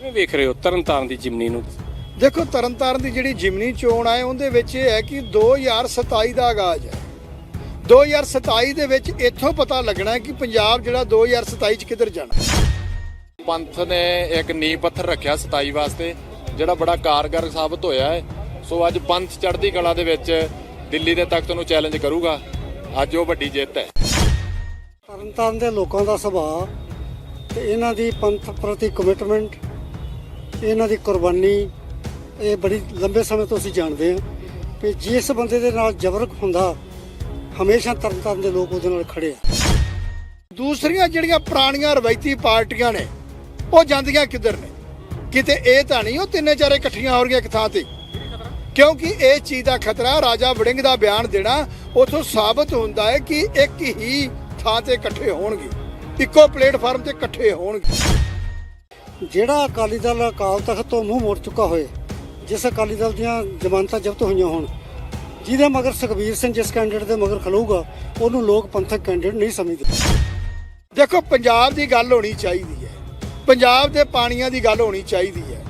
ਕਿਵੇਂ ਵੇਖ ਰਹੇ ਹੋ ਤਰਨਤਾਰਨ ਦੀ ਜਿਮਨੀ ਨੂੰ? ਦੇਖੋ ਤਰਨਤਾਰਨ ਦੀ ਜਿਹੜੀ ਜਿਮਨੀ ਚੋਣ ਹੈ ਉਹਦੇ ਵਿੱਚ ਇਹ ਹੈ ਕਿ 2027 ਦਾ ਆਗਾਜ਼ ਹੈ। 2027 ਦੇ ਵਿੱਚ ਇੱਥੋਂ ਪਤਾ ਲੱਗਣਾ ਹੈ ਕਿ ਪੰਜਾਬ ਜਿਹੜਾ 2027 ਚ ਕਿੱਧਰ ਜਾਣਾ ਪੰਥ ਨੇ ਇੱਕ ਨੀਂਹ ਪੱਥਰ ਰੱਖਿਆ 27 ਵਾਸਤੇ ਜਿਹੜਾ ਬੜਾ ਕਾਰਗਰ ਸਾਬਤ ਹੋਇਆ ਹੈ। ਸੋ ਅੱਜ ਪੰਥ ਚੜ੍ਹਦੀ ਕਲਾ ਦੇ ਵਿੱਚ ਦਿੱਲੀ ਦੇ ਤਖਤ ਨੂੰ ਚੈਲੰਜ ਕਰੂਗਾ। ਅੱਜ ਉਹ ਵੱਡੀ ਜਿੱਤ ਹੈ। ਤਰਨਤਾਰਨ ਦੇ ਲੋਕਾਂ ਦਾ ਸੁਭਾਅ ਤੇ ਇਹਨਾਂ ਦੀ ਪੰਥ ਪ੍ਰਤੀ ਕਮਿਟਮੈਂਟ ਇਹਨਾਂ ਦੀ ਕੁਰਬਾਨੀ, ਇਹ ਬੜੀ ਲੰਬੇ ਸਮੇਂ ਤੋਂ ਅਸੀਂ ਜਾਣਦੇ ਹਾਂ ਕਿ ਜਿਸ ਬੰਦੇ ਦੇ ਨਾਲ ਜ਼ਬਰ ਹੁੰਦਾ, ਹਮੇਸ਼ਾ ਤਰਨਤਾਰਨ ਦੇ ਲੋਕ ਉਹਦੇ ਨਾਲ ਖੜੇ ਆ। ਦੂਸਰੀਆਂ ਜਿਹੜੀਆਂ ਪੁਰਾਣੀਆਂ ਰਵਾਇਤੀ ਪਾਰਟੀਆਂ ਨੇ, ਉਹ ਜਾਂਦੀਆਂ ਕਿੱਧਰ ਨੇ? ਕਿਤੇ ਇਹ ਤਾਂ ਨਹੀਂ, ਉਹ ਤਿੰਨੇ ਚਾਰੇ ਇਕੱਠੀਆਂ ਹੋ ਰਹੀਆਂ ਇੱਕ ਥਾਂ ਤੇ। ਕਿਉਂਕਿ ਇਹ ਚੀਜ਼ ਦਾ ਖਤਰਾ ਰਾਜਾ ਵੜਿੰਗ ਦਾ ਬਿਆਨ ਦੇਣਾ ਉਥੋਂ ਸਾਬਤ ਹੁੰਦਾ ਹੈ ਕਿ ਇੱਕ ਹੀ ਥਾਂ ਤੇ ਇਕੱਠੇ ਹੋਣਗੇ। ਇੱਕੋ ਪਲੇਟਫਾਰਮ ਤੇ ਇਕੱਠੇ ਹੋਣਗੇ। ਜਿਹੜਾ ਅਕਾਲੀ ਦਲ ਅਕਾਲ ਤਖਤ ਤੋਂ ਮੂੰਹ ਮੋੜ ਚੁੱਕਾ ਹੋਏ ਜਿਸ ਅਕਾਲੀ ਦਲ ਦੀਆਂ ਜ਼ਮਾਨਤਾਂ ਜ਼ਬਤ ਹੋਈਆਂ ਹੋਣ ਜਿਹਦੇ ਮਗਰ ਸੁਖਬੀਰ ਸਿੰਘ ਜਿਸ ਕੈਂਡੀਡੇਟ ਦੇ ਮਗਰ ਖਲੋਊਗਾ ਉਹਨੂੰ ਲੋਕ ਪੰਥਕ ਕੈਂਡੀਡੇਟ ਨਹੀਂ ਸਮਝਦੇ। ਦੇਖੋ ਪੰਜਾਬ ਦੀ ਗੱਲ ਹੋਣੀ ਚਾਹੀਦੀ ਹੈ। ਪੰਜਾਬ ਦੇ ਪਾਣੀਆਂ ਦੀ ਗੱਲ ਹੋਣੀ ਚਾਹੀਦੀ ਹੈ।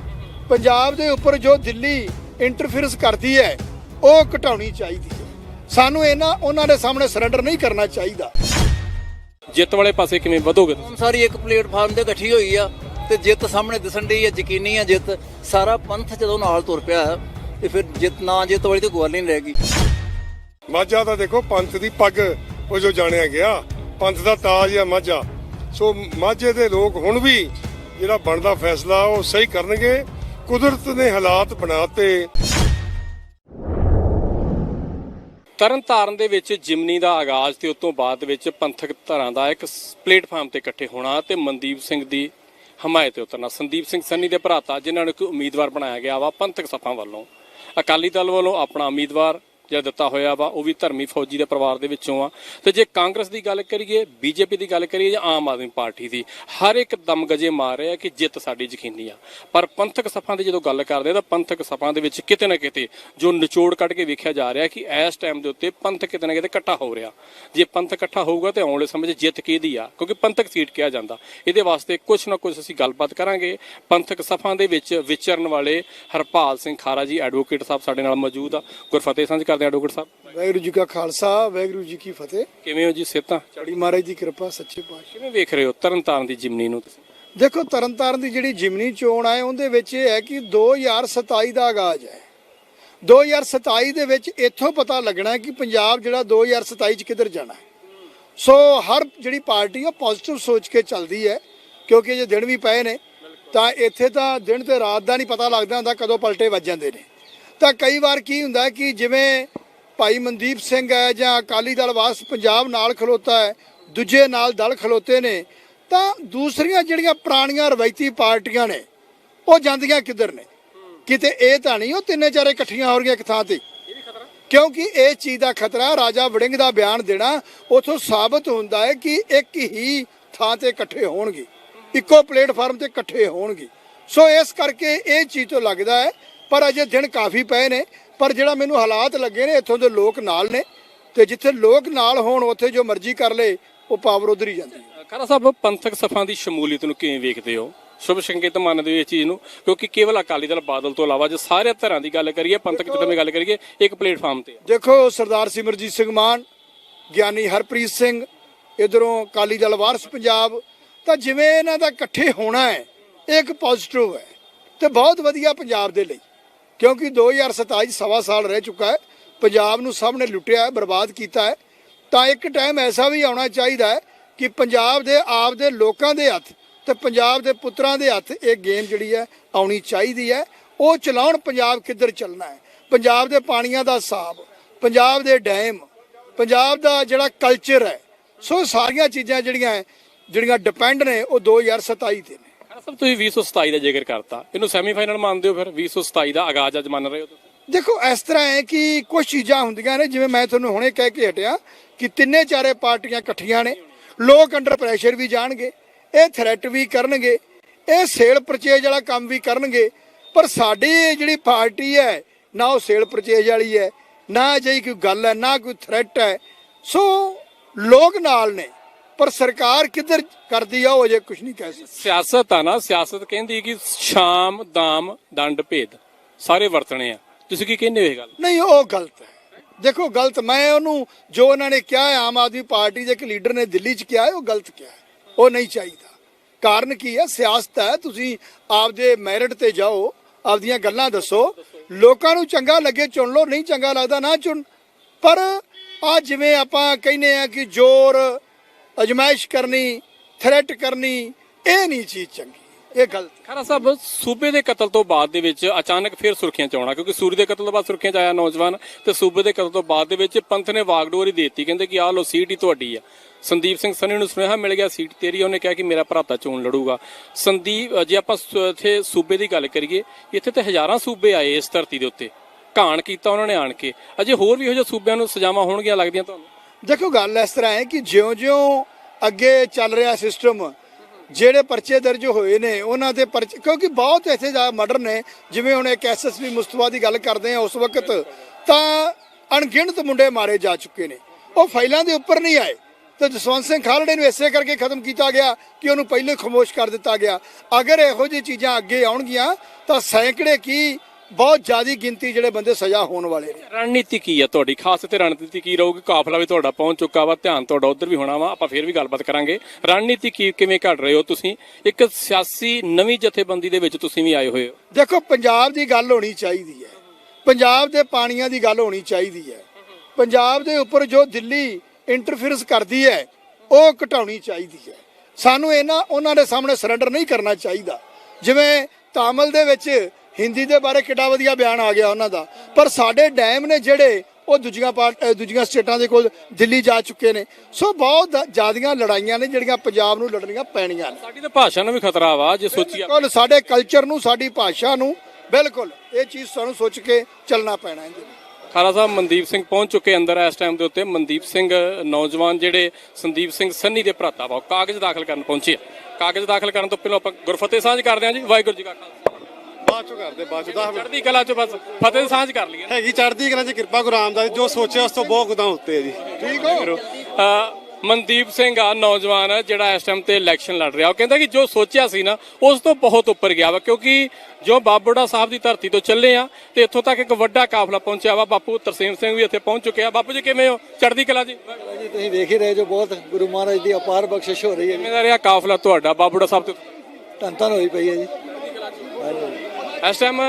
ਪੰਜਾਬ ਦੇ ਉੱਪਰ ਜੋ ਦਿੱਲੀ ਇੰਟਰਫੇਰੈਂਸ ਕਰਦੀ ਹੈ ਉਹ ਘਟਾਉਣੀ ਚਾਹੀਦੀ ਹੈ। ਸਾਨੂੰ ਇਹਨਾਂ ਉਹਨਾਂ ਦੇ ਸਾਹਮਣੇ ਸਰੈਂਡਰ ਨਹੀਂ ਕਰਨਾ ਚਾਹੀਦਾ। ਜਿੱਤ ਵਾਲੇ ਪਾਸੇ ਕਿਵੇਂ ਵਧੋਗੇ? ਸਾਰੀ ਇੱਕ ਪਲੇਟਫਾਰਮ ਤੇ ਇਕੱਠੀ ਹੋਈ ਆ। ਤੇ ਜਿੱਤ ਸਾਹਮਣੇ ਦਿਸਣ ਡਈ ਆ ਯਕੀਨੀ ਆ ਜਿੱਤ। ਸਾਰਾ ਪੰਥ ਜਦੋਂ ਨਾਲ ਤੁਰ ਪਿਆ ਤੇ ਫਿਰ ਜਿੱਤ ਨਾ ਜਿੱਤ ਵਾਲੀ ਤਾਂ ਗੱਲ ਹੀ ਨਹੀਂ ਰਹਿ ਗਈ। ਮਾਝਾ ਤਾਂ ਦੇਖੋ ਪੰਥ ਦੀ ਪੱਗ ਉਹ ਜੋ ਜਾਣਿਆ ਗਿਆ ਪੰਥ ਦਾ ਤਾਜ ਆ ਮਾਝਾ। ਸੋ ਮਾਝੇ ਦੇ ਲੋਕ ਹੁਣ ਵੀ ਜਿਹੜਾ ਬਣਦਾ ਫੈਸਲਾ ਉਹ ਸਹੀ ਕਰਨਗੇ। ਕੁਦਰਤ ਨੇ ਹਾਲਾਤ ਬਣਾਤੇ। ਤਰਨਤਾਰਨ ਦੇ ਵਿੱਚ ਜਿਮਨੀ ਦਾ ਆਗਾਜ਼ ਤੇ ਉਸ ਤੋਂ ਬਾਅਦ ਦੇ ਵਿੱਚ ਪੰਥਕ ਧਰਾਂ ਦਾ ਇੱਕ ਪਲੇਟਫਾਰਮ ਤੇ ਇਕੱਠੇ ਹੋਣਾ ਤੇ ਮਨਦੀਪ ਸਿੰਘ ਦੀ ਹਮਾਇਤ ਤੇ ਉਤਰਨਾ। ਸੰਦੀਪ ਸਿੰਘ ਸੰਨੀ ਦੇ ਭਰਾਤਾ ਜਿਨ੍ਹਾਂ ਨੂੰ ਇੱਕ ਉਮੀਦਵਾਰ ਬਣਾਇਆ ਗਿਆ ਵਾ ਪੰਥਕ ਸਭਾ ਵੱਲੋਂ। ਅਕਾਲੀ ਦਲ ਵੱਲੋਂ ਆਪਣਾ ਉਮੀਦਵਾਰ ਜਿਹੜਾ ਦਿੱਤਾ ਹੋਇਆ ਵਾ, ਉਹ ਵੀ ਧਰਮੀ ਫੌਜੀ ਦੇ ਪਰਿਵਾਰ ਦੇ ਵਿੱਚੋਂ ਆ। ਤੇ ਜੇ ਕਾਂਗਰਸ ਦੀ ਗੱਲ ਕਰੀਏ, ਬੀਜੇਪੀ ਦੀ ਗੱਲ ਕਰੀਏ ਜਾਂ ਆਮ ਆਦਮੀ ਪਾਰਟੀ ਦੀ, ਹਰ ਇੱਕ ਦਮ ਗਜੇ ਮਾਰ ਰਿਹਾ ਕਿ ਜਿੱਤ ਸਾਡੀ ਯਕੀਨੀ ਆ। ਪਰ ਪੰਥਕ ਸਫ਼ਾਂ ਦੀ ਜਦੋਂ ਗੱਲ ਕਰਦੇ ਆ, ਤਾਂ ਪੰਥਕ ਸਫ਼ਾਂ ਦੇ ਵਿੱਚ ਕਿਤੇ ਨਾ ਕਿਤੇ ਜੋ ਨਿਚੋੜ ਕੱਢ ਕੇ ਵੇਖਿਆ ਜਾ ਰਿਹਾ ਕਿ ਇਸ ਟਾਈਮ ਦੇ ਉੱਤੇ ਪੰਥ ਕਿਤੇ ਨਾ ਕਿਤੇ ਇਕੱਠਾ ਹੋ ਰਿਹਾ। ਜੇ ਪੰਥ ਇਕੱਠਾ ਹੋਊਗਾ ਤੇ ਆਉਣ ਵਾਲੇ ਸਮੇਂ 'ਚ ਜਿੱਤ ਕਿਹਦੀ ਆ? ਕਿਉਂਕਿ ਪੰਥਕ ਸੀਟ ਕਿਹਾ ਜਾਂਦਾ। ਇਹਦੇ ਵਾਸਤੇ ਕੁਝ ਨਾ ਕੁਝ ਅਸੀਂ ਗੱਲਬਾਤ ਕਰਾਂਗੇ। ਪੰਥਕ ਸਫ਼ਾਂ ਦੇ ਵਿੱਚ ਵਿਚਰਨ ਵਾਲੇ ਹਰਪਾਲ ਸਿੰਘ ਖਾਰਾ ਜੀ, ਐਡਵੋਕੇਟ ਸਾਹਿਬ ਸਾਡੇ ਨਾਲ ਮੌਜੂਦ ਆ। ਗੁਰਫਤਿਹ ਸਾਂਝ ਕਰਦੇ ਆ ਐਡਵੋਕੇਟ ਸਾਹਿਬ? ਵਾਹਿਗੁਰੂ ਜੀ ਕਾ ਖਾਲਸਾ ਵਾਹਿਗੁਰੂ ਜੀ ਕੀ ਫਤਿਹ। ਕਿਵੇਂ ਹੋ ਜੀ ਸਿਹਤਾਂ? ਚੜੀ ਮਹਾਰਾਜ ਦੀ ਕਿਰਪਾ ਸੱਚੇ ਪਾਤਸ਼ਾਹ। ਕਿਵੇਂ ਵੇਖ ਰਹੇ ਹੋ ਤਰਨਤਾਰਨ ਦੀ ਜਿਮਨੀ ਨੂੰ ਤੁਸੀਂ? ਦੇਖੋ ਤਰਨਤਾਰਨ ਦੀ ਜਿਹੜੀ ਜਿਮਨੀ ਚੋਣ ਹੈ ਉਹਦੇ ਵਿੱਚ ਇਹ ਹੈ ਕਿ 2027 ਦਾ ਆਗਾਜ਼ ਹੈ। 2027 ਦੇ ਵਿੱਚ ਇੱਥੋਂ ਪਤਾ ਲੱਗਣਾ ਹੈ ਕਿ ਪੰਜਾਬ ਜਿਹੜਾ 2027 ਚ ਕਿੱਧਰ ਜਾਣਾ ਹੈ। ਸੋ ਹਰ ਜਿਹੜੀ ਪਾਰਟੀ ਆ ਪੋਜ਼ਿਟਿਵ ਸੋਚ ਕੇ ਚੱਲਦੀ ਹੈ ਕਿਉਂਕਿ ਜੇ ਦਿਨ ਵੀ ਪਏ ਨੇ ਤਾਂ ਇੱਥੇ ਤਾਂ ਦਿਨ ਤੇ ਰਾਤ ਦਾ ਨਹੀਂ ਪਤਾ ਲੱਗਦਾ ਹੁੰਦਾ ਕਦੋਂ ਪਲਟੇ ਵੱਜ ਜਾਂਦੇ ਨੇ। ਤਾਂ ਕਈ ਵਾਰ ਕੀ ਹੁੰਦਾ ਕਿ ਜਿਵੇਂ ਭਾਈ ਮਨਦੀਪ ਸਿੰਘ ਹੈ ਜਾਂ ਅਕਾਲੀ ਦਲ ਵਾਸ ਪੰਜਾਬ ਨਾਲ ਖਲੋਤਾ ਹੈ, ਦੂਜੇ ਨਾਲ ਦਲ ਖਲੋਤੇ ਨੇ, ਤਾਂ ਦੂਸਰੀਆਂ ਜਿਹੜੀਆਂ ਪੁਰਾਣੀਆਂ ਰਵਾਇਤੀ ਪਾਰਟੀਆਂ ਨੇ, ਉਹ ਜਾਂਦੀਆਂ ਕਿੱਧਰ ਨੇ? ਕਿਤੇ ਇਹ ਤਾਂ ਨਹੀਂ, ਉਹ ਤਿੰਨੇ ਚਾਰੇ ਇਕੱਠੀਆਂ ਹੋ ਰਹੀਆਂ ਇੱਕ ਥਾਂ ਤੇ। ਕਿਉਂਕਿ ਇਹ ਚੀਜ਼ ਦਾ ਖਤਰਾ ਰਾਜਾ ਵੜਿੰਗ ਦਾ ਬਿਆਨ ਦੇਣਾ, ਉਥੋਂ ਸਾਬਤ ਹੁੰਦਾ ਹੈ ਕਿ ਇੱਕ ਹੀ ਥਾਂ ਤੇ ਇਕੱਠੇ ਹੋਣਗੇ, ਇੱਕੋ ਪਲੇਟਫਾਰਮ ਤੇ ਇਕੱਠੇ ਹੋਣਗੇ। ਸੋ ਇਸ ਕਰਕੇ ਇਹ ਚੀਜ਼ ਤੋਂ ਲੱਗਦਾ ਹੈ ਪਰ ਅਜੇ ਦਿਨ ਕਾਫੀ ਪਏ ਨੇ ਪਰ ਜਿਹੜਾ ਮੈਨੂੰ ਹਾਲਾਤ ਲੱਗੇ ਨੇ ਇੱਥੋਂ ਦੇ ਲੋਕ ਨਾਲ ਨੇ ਤੇ ਜਿੱਥੇ ਲੋਕ ਨਾਲ ਹੋਣ ਉੱਥੇ ਜੋ ਮਰਜ਼ੀ ਕਰ ਲੇ ਉਹ ਪਾਵਰ ਉਧਰ ਹੀ ਜਾਂਦੀ ਹੈ। ਖਾਰਾ ਸਾਹਿਬ ਪੰਥਕ ਸਭਾ ਦੀ ਸ਼ਮੂਲੀਅਤ ਨੂੰ ਕਿਵੇਂ ਵੇਖਦੇ ਹੋ? ਸ਼ੁਭ ਸੰਕੇਤ ਮੰਨਦੇ ਹੋ ਇਹ ਚੀਜ਼ ਨੂੰ? ਕਿਉਂਕਿ ਕੇਵਲ ਅਕਾਲੀ ਦਲ ਬਾਦਲ ਤੋਂ ਇਲਾਵਾ ਜੇ ਸਾਰੇ ਧਿਰਾਂ ਦੀ ਗੱਲ ਕਰੀਏ ਪੰਥਕ ਜੁੱਟਾਂ ਦੀ ਗੱਲ ਕਰੀਏ ਇੱਕ ਪਲੇਟਫਾਰਮ ਤੇ। ਦੇਖੋ ਸਰਦਾਰ ਸਿਮਰਜੀਤ ਸਿੰਘ ਮਾਨ ਗਿਆਨੀ ਹਰਪ੍ਰੀਤ ਸਿੰਘ ਇਧਰੋਂ ਅਕਾਲੀ ਦਲ ਵਾਰਸ ਪੰਜਾਬ ਤਾਂ ਜਿਵੇਂ ਇਹਨਾਂ ਦਾ ਇਕੱਠੇ ਹੋਣਾ ਹੈ ਇਹ ਇੱਕ ਪੋਜ਼ਿਟਿਵ ਹੈ ਤੇ ਬਹੁਤ ਵਧੀਆ ਪੰਜਾਬ ਦੇ ਲਈ। ਕਿਉਂਕਿ 2027 'ਚ ਸਵਾ ਸਾਲ ਰਹਿ ਚੁੱਕਾ ਹੈ, ਪੰਜਾਬ ਨੂੰ ਸਭ ਨੇ ਲੁੱਟਿਆ ਹੈ, ਬਰਬਾਦ ਕੀਤਾ ਹੈ। ਤਾਂ ਇੱਕ ਟਾਈਮ ਐਸਾ ਵੀ ਆਉਣਾ ਚਾਹੀਦਾ ਹੈ ਕਿ ਪੰਜਾਬ ਦੇ ਆਪ ਦੇ ਲੋਕਾਂ ਦੇ ਹੱਥ ਤੇ ਪੰਜਾਬ ਦੇ ਪੁੱਤਰਾਂ ਦੇ ਹੱਥ ਇਹ ਗੇਮ ਜਿਹੜੀ ਹੈ ਆਉਣੀ ਚਾਹੀਦੀ ਹੈ। ਉਹ ਚਲਾਉਣ ਪੰਜਾਬ ਕਿੱਧਰ ਚੱਲਣਾ ਹੈ? ਪੰਜਾਬ ਦੇ ਪਾਣੀਆਂ ਦਾ ਹਿਸਾਬ ਪੰਜਾਬ ਦੇ ਡੈਮ ਪੰਜਾਬ ਦਾ ਜਿਹੜਾ ਕਲਚਰ ਹੈ, ਸੋ ਸਾਰੀਆਂ ਚੀਜ਼ਾਂ ਜਿਹੜੀਆਂ ਜਿਹੜੀਆਂ ਡਿਪੈਂਡ ਨੇ, ਉਹ 2027 ਤੇ ਨੇ। ਖਾਰਾ ਸਾਹਿਬ ਤੁਸੀਂ 2027 ਦਾ ਜ਼ਿਕਰ ਕਰਤਾ, ਇਹਨੂੰ ਸੈਮੀਫਾਈਨਲ ਮੰਨਦੇ ਹੋ ਫਿਰ? 2027 ਦਾ ਆਗਾਜ਼ ਅੱਜ ਮੰਨ ਰਹੇ ਹੋ ਤੁਸੀਂ? ਦੇਖੋ, ਇਸ ਤਰ੍ਹਾਂ ਹੈ ਕਿ ਕੁਝ ਚੀਜ਼ਾਂ ਹੁੰਦੀਆਂ ਨੇ, ਜਿਵੇਂ ਮੈਂ ਤੁਹਾਨੂੰ ਹੁਣੇ ਕਹਿ ਕੇ ਹਟਿਆ ਕਿ ਤਿੰਨੇ ਚਾਰੇ ਪਾਰਟੀਆਂ ਇਕੱਠੀਆਂ ਨੇ। ਲੋਕ ਅੰਡਰ ਪ੍ਰੈਸ਼ਰ ਵੀ ਜਾਣਗੇ, ਇਹ ਥ੍ਰੈਟ ਵੀ ਕਰਨਗੇ, ਇਹ ਸੇਲ ਪਰਚੇਜ ਵਾਲਾ ਕੰਮ ਵੀ ਕਰਨਗੇ, ਪਰ ਸਾਡੀ ਜਿਹੜੀ ਪਾਰਟੀ ਹੈ, ਨਾ ਉਹ ਸੇਲ ਪਰਚੇਜ ਵਾਲੀ ਹੈ, ਨਾ ਅਜਿਹੀ ਕੋਈ ਗੱਲ ਹੈ, ਨਾ ਕੋਈ ਥ੍ਰੈਟ ਹੈ। ਸੋ ਲੋਕ ਨਾਲ ਨੇ। ਪਰ ਸਰਕਾਰ ਕਿੱਧਰ ਕਰਦੀ ਆ ਉਹ ਅਜੇ ਕੁਝ ਨਹੀਂ ਕਹਿ ਸਕਦੀ। ਸਿਆਸਤ ਆ ਨਾ ਸਿਆਸਤ ਕਹਿੰਦੀ ਕਿ ਸ਼ਾਮ ਦਾਮ ਦੰਡ ਭੇਦ ਸਾਰੇ ਵਰਤਣੇ ਆ। ਤੁਸੀਂ ਕੀ ਕਹਿੰਦੇ ਹੋ ਇਹ ਗੱਲ? ਨਹੀਂ ਉਹ ਗਲਤ ਹੈ। ਦੇਖੋ ਗਲਤ ਮੈਂ ਉਹਨੂੰ ਜੋ ਉਹਨਾਂ ਨੇ ਕਿਹਾ ਆਮ ਆਦਮੀ ਪਾਰਟੀ ਦੇ ਇੱਕ ਲੀਡਰ ਨੇ ਦਿੱਲੀ 'ਚ ਕਿਹਾ ਉਹ ਗਲਤ ਕਿਹਾ। ਉਹ ਨਹੀਂ ਚਾਹੀਦਾ। ਕਾਰਨ ਕੀ ਹੈ? ਸਿਆਸਤ ਹੈ ਤੁਸੀਂ ਆਪਦੇ ਮੈਰਿਟ ਤੇ ਜਾਓ ਆਪਦੀਆਂ ਗੱਲਾਂ ਦੱਸੋ। ਲੋਕਾਂ ਨੂੰ ਚੰਗਾ ਲੱਗੇ ਚੁਣ ਲਓ ਨਹੀਂ ਚੰਗਾ ਲੱਗਦਾ ਨਾ ਚੁਣ। ਪਰ ਆ ਜਿਵੇਂ ਆਪਾਂ ਕਹਿੰਦੇ ਆ ਕਿ ਜ਼ੋਰ ਅਜਮਾਇਸ਼ ਕਰਨੀ ਥ੍ਰੈਟ ਕਰਨੀ, ਇਹ ਨਹੀਂ ਚੀਜ਼ ਚੰਗੀ, ਇਹ ਗਲਤ। ਖਰਾ ਸਾਹਿਬ, ਸੂਬੇ ਦੇ ਕਤਲ ਤੋਂ ਬਾਅਦ ਦੇ ਵਿੱਚ ਅਚਾਨਕ ਫਿਰ ਸੁਰਖੀਆਂ ਚ ਆਉਣਾ, ਕਿਉਂਕਿ ਸੂਰੀ ਦੇ ਕਤਲ ਤੋਂ ਬਾਅਦ ਸੁਰਖੀਆਂ ਚ ਆਇਆ ਨੌਜਵਾਨ ਤੇ ਸੂਬੇ ਦੇ ਕਤਲ ਤੋਂ ਬਾਅਦ ਦੇ ਵਿੱਚ ਪੰਥ ਨੇ ਵਾਗਡੋਰੀ ਦੇ ਦਿੱਤੀ, ਕਹਿੰਦੇ ਕਿ ਆਹ ਲੋ ਸੀਟ ਹੀ ਤੁਹਾਡੀ ਆ। ਸੰਦੀਪ ਸਿੰਘ ਸੰਨੀ ਨੂੰ ਸੁਨੇਹਾ ਮਿਲ ਗਿਆ, ਸੀਟ ਤੇਰੀ ਉਹਨੇ ਕਿਹਾ ਕਿ ਮੇਰਾ ਭਰਾਤਾ ਚੋਣ ਲੜੂਗਾ। ਸੰਦੀਪ, ਜੇ ਆਪਾਂ ਸ- ਇੱਥੇ ਸੂਬੇ ਦੀ ਗੱਲ ਕਰੀਏ, ਇੱਥੇ ਤੇ ਹਜ਼ਾਰਾਂ ਸੂਬੇ ਆਏ ਇਸ ਧਰਤੀ ਦੇ ਉੱਤੇ। ਘਾਣ ਕੀਤਾ ਉਹਨਾਂ ਨੇ ਆਣ ਕੇ। ਅਜੇ ਹੋਰ ਵੀ ਇਹੋ ਜਿਹੇ ਸੂਬਿਆਂ ਨੂੰ ਸਜ਼ਾਵਾਂ ਹੋਣਗੀਆਂ ਲੱਗਦੀਆਂ ਤੁਹਾਨੂੰ? ਦੇਖੋ ਗੱਲ ਇਸ ਤਰ੍ਹਾਂ ਹੈ ਕਿ ਜਿਉਂ-ਜਿਉਂ ਅੱਗੇ ਚੱਲ ਰਿਹਾ ਸਿਸਟਮ ਜਿਹੜੇ ਪਰਚੇ ਦਰਜ ਹੋਏ ਨੇ, ਉਹਨਾਂ ਦੇ ਪਰਚੇ ਕਿਉਂਕਿ ਬਹੁਤ ਇੱਥੇ ਜ਼ਿਆਦਾ ਮਰਡਰ ਨੇ। ਜਿਵੇਂ ਹੁਣ ਇੱਕ ਐਸਐਸਪੀ ਮੁਸਤਫਾ ਦੀ ਗੱਲ ਕਰਦੇ ਆ ਉਸ ਵਕਤ, ਤਾਂ ਅਣਗਿਣਤ ਮੁੰਡੇ ਮਾਰੇ ਜਾ ਚੁੱਕੇ ਨੇ। ਉਹ ਫਾਈਲਾਂ ਦੇ ਉੱਪਰ ਨਹੀਂ ਆਏ। ਤੇ ਜਸਵੰਤ ਸਿੰਘ ਖਾਲੜੇ ਨੂੰ ਇਸੇ ਕਰਕੇ ਖਤਮ ਕੀਤਾ ਗਿਆ ਕਿ ਉਹਨੂੰ ਪਹਿਲੇ ਖਮੋਸ਼ ਕਰ ਦਿੱਤਾ ਗਿਆ। ਅਗਰ ਇਹੋ ਜਿਹੀ ਚੀਜ਼ਾਂ ਅੱਗੇ ਆਉਣਗੀਆਂ, ਤਾਂ ਸੈਂਕੜੇ ਕੀ ਬਹੁਤ ਜ਼ਿਆਦੀ ਗਿਣਤੀ ਜਿਹੜੇ ਬੰਦੇ ਸਜ਼ਾ ਹੋਣ ਵਾਲੇ ਨੇ। ਰਣਨੀਤੀ ਕੀ ਆ ਤੁਹਾਡੀ? ਖਾਸ ਤੇ ਰਣਨੀਤੀ ਕੀ ਰਹੂਗੀ? ਕਾਫਲਾ ਵੀ ਤੁਹਾਡਾ ਪਹੁੰਚ ਚੁੱਕਾ ਵਾ ਧਿਆਨ ਤੁਹਾਡਾ ਉਧਰ ਵੀ ਹੋਣਾ ਵਾ। ਆਪਾਂ ਫੇਰ ਵੀ ਗੱਲਬਾਤ ਕਰਾਂਗੇ। ਰਣਨੀਤੀ ਕੀ ਕਿਵੇਂ ਘੜ ਰਹੇ ਹੋ ਤੁਸੀਂ? ਇੱਕ ਸਿਆਸੀ ਨਵੀਂ ਜਥੇਬੰਦੀ ਦੇ ਵਿੱਚ ਤੁਸੀਂ ਵੀ ਆਏ ਹੋਏ ਹੋ। ਦੇਖੋ ਪੰਜਾਬ ਦੀ ਗੱਲ ਹੋਣੀ ਚਾਹੀਦੀ ਹੈ। ਪੰਜਾਬ ਦੇ ਪਾਣੀਆਂ ਦੀ ਗੱਲ ਹੋਣੀ ਚਾਹੀਦੀ ਹੈ। ਪੰਜਾਬ ਦੇ ਉੱਪਰ ਜੋ ਦਿੱਲੀ ਇੰਟਰਫੇਰੈਂਸ ਕਰਦੀ ਹੈ ਉਹ ਘਟਾਉਣੀ ਚਾਹੀਦੀ ਹੈ। ਸਾਨੂੰ ਇਹਨਾਂ ਉਹਨਾਂ ਦੇ ਸਾਹਮਣੇ ਸਰੈਂਡਰ ਨਹੀਂ ਕਰਨਾ ਚਾਹੀਦਾ। ਜਿਵੇਂ ਤਾਮਲ ਦੇ ਵਿੱਚ ਹਿੰਦੀ ਦੇ ਬਾਰੇ ਕਿੱਡਾ ਵਧੀਆ ਬਿਆਨ ਆ ਗਿਆ ਉਹਨਾਂ ਦਾ। ਪਰ ਸਾਡੇ ਡੈਮ ਨੇ ਜਿਹੜੇ ਉਹ ਦੂਜੀਆਂ ਪਾਰਟ ਦੂਜੀਆਂ ਸਟੇਟਾਂ ਦੇ ਕੋਲ ਦਿੱਲੀ ਜਾ ਚੁੱਕੇ ਨੇ। ਸੋ ਬਹੁਤ ਜ਼ਿਆਦੀਆਂ ਲੜਾਈਆਂ ਨੇ ਜਿਹੜੀਆਂ ਪੰਜਾਬ ਨੂੰ ਲੜਨੀਆਂ ਪੈਣੀਆਂ ਨੇ। ਸਾਡੀ ਤਾਂ ਭਾਸ਼ਾ ਨੂੰ ਵੀ ਖਤਰਾ ਵਾ ਜੇ ਸੋਚੀਏ ਬਿਲਕੁਲ ਸਾਡੇ ਕਲਚਰ ਨੂੰ ਸਾਡੀ ਭਾਸ਼ਾ ਨੂੰ ਬਿਲਕੁਲ ਇਹ ਚੀਜ਼ ਸਾਨੂੰ ਸੋਚ ਕੇ ਚੱਲਣਾ ਪੈਣਾ ਹੈ ਜੀ ਖਾਰਾ ਸਾਹਿਬ ਮਨਦੀਪ ਸਿੰਘ ਪਹੁੰਚ ਚੁੱਕੇ ਅੰਦਰ ਇਸ ਟਾਈਮ ਦੇ ਉੱਤੇ। ਮਨਦੀਪ ਸਿੰਘ ਨੌਜਵਾਨ ਜਿਹੜੇ ਸੰਦੀਪ ਸਿੰਘ ਸੰਨੀ ਦੇ ਭਰਾਤਾ ਵਾ ਕਾਗਜ਼ ਦਾਖਲ ਕਰਨ ਪਹੁੰਚੇ ਕਾਗਜ਼ ਦਾਖਲ ਕਰਨ ਤੋਂ ਪਹਿਲਾਂ ਆਪਾਂ ਗੁਰਫਤਿਹ ਸਾਂਝ ਕਰਦੇ ਹਾਂ ਜੀ। ਵਾਹਿਗੁਰੂ ਜੀ ਕਾ ਖਾਲਸਾ। ਬਾਅਦ ਚੋਂ ਕਰਦੇ ਬਾਅਦ ਚੋਂ ਦਸ ਚੜ੍ਹਦੀ ਕਲਾ ਚ ਬਸ ਫਤਿਹ ਸਾਂਝ ਕਰ ਲਈਏ ਹੈਗੀ ਚੜ੍ਹਦੀ ਕਰਾਂ ਚ ਕਿਰਪਾ ਗੁਰੂ ਰਾਮਦਾਸ ਜੋ ਸੋਚਿਆ ਉਸ ਤੋਂ ਬਹੁਤ ਗੁਦਾਂ ਉੱਤੇ ਹੈ ਜੀ। ਠੀਕ ਹੋ? ਅ, ਮਨਦੀਪ ਸਿੰਘ ਆ ਨੌਜਵਾਨ ਆ ਜਿਹੜਾ ਇਸ ਟਾਈਮ ਤੇ ਇਲੈਕਸ਼ਨ ਲੜ ਰਿਹਾ। ਉਹ ਕਹਿੰਦਾ ਕਿ ਜੋ ਸੋਚਿਆ ਸੀ ਨਾ ਉਸ ਤੋਂ ਬਹੁਤ ਉੱਪਰ ਗਿਆ ਵਾ ਕਿਉਂਕਿ ਜੋ ਬਾਬੂੜਾ ਸਾਹਿਬ ਦੀ ਧਰਤੀ ਤੋਂ ਚੱਲੇ ਆ ਤੇ ਇੱਥੋਂ ਤੱਕ ਇੱਕ ਵੱਡਾ ਕਾਫਲਾ ਪਹੁੰਚਿਆ ਵਾ ਬਾਪੂ ਤਰਸੇਮ ਸਿੰਘ ਵੀ ਇੱਥੇ ਪਹੁੰਚ ਚੁੱਕੇ ਆ। ਬਾਪੂ ਜੀ ਕਿਵੇਂ ਹੋ? ਚੜ੍ਹਦੀ ਕਲਾ ਜੀ? ਜੀ ਤੁਸੀਂ ਵੇਖ ਹੀ ਰਹੇ ਜੋ ਬਹੁਤ ਗੁਰੂ ਮਹਾਰਾਜ ਦੀ ਅਪਾਰ ਬਖਸ਼ਿਸ਼ ਹੋ ਰਹੀ ਹੈ ਜੀ। ਦਾ ਰਿਹਾ ਕਾਫਲਾ ਤੁਹਾਡਾ ਬਾਬੂੜਾ ਸਾਹਿਬ ਤੋਂ। ਧੰਨ ਧੰਨ ਹੋਈ ਪਈ ਹੈ ਜੀ। ਇਸ ਟਾਈਮ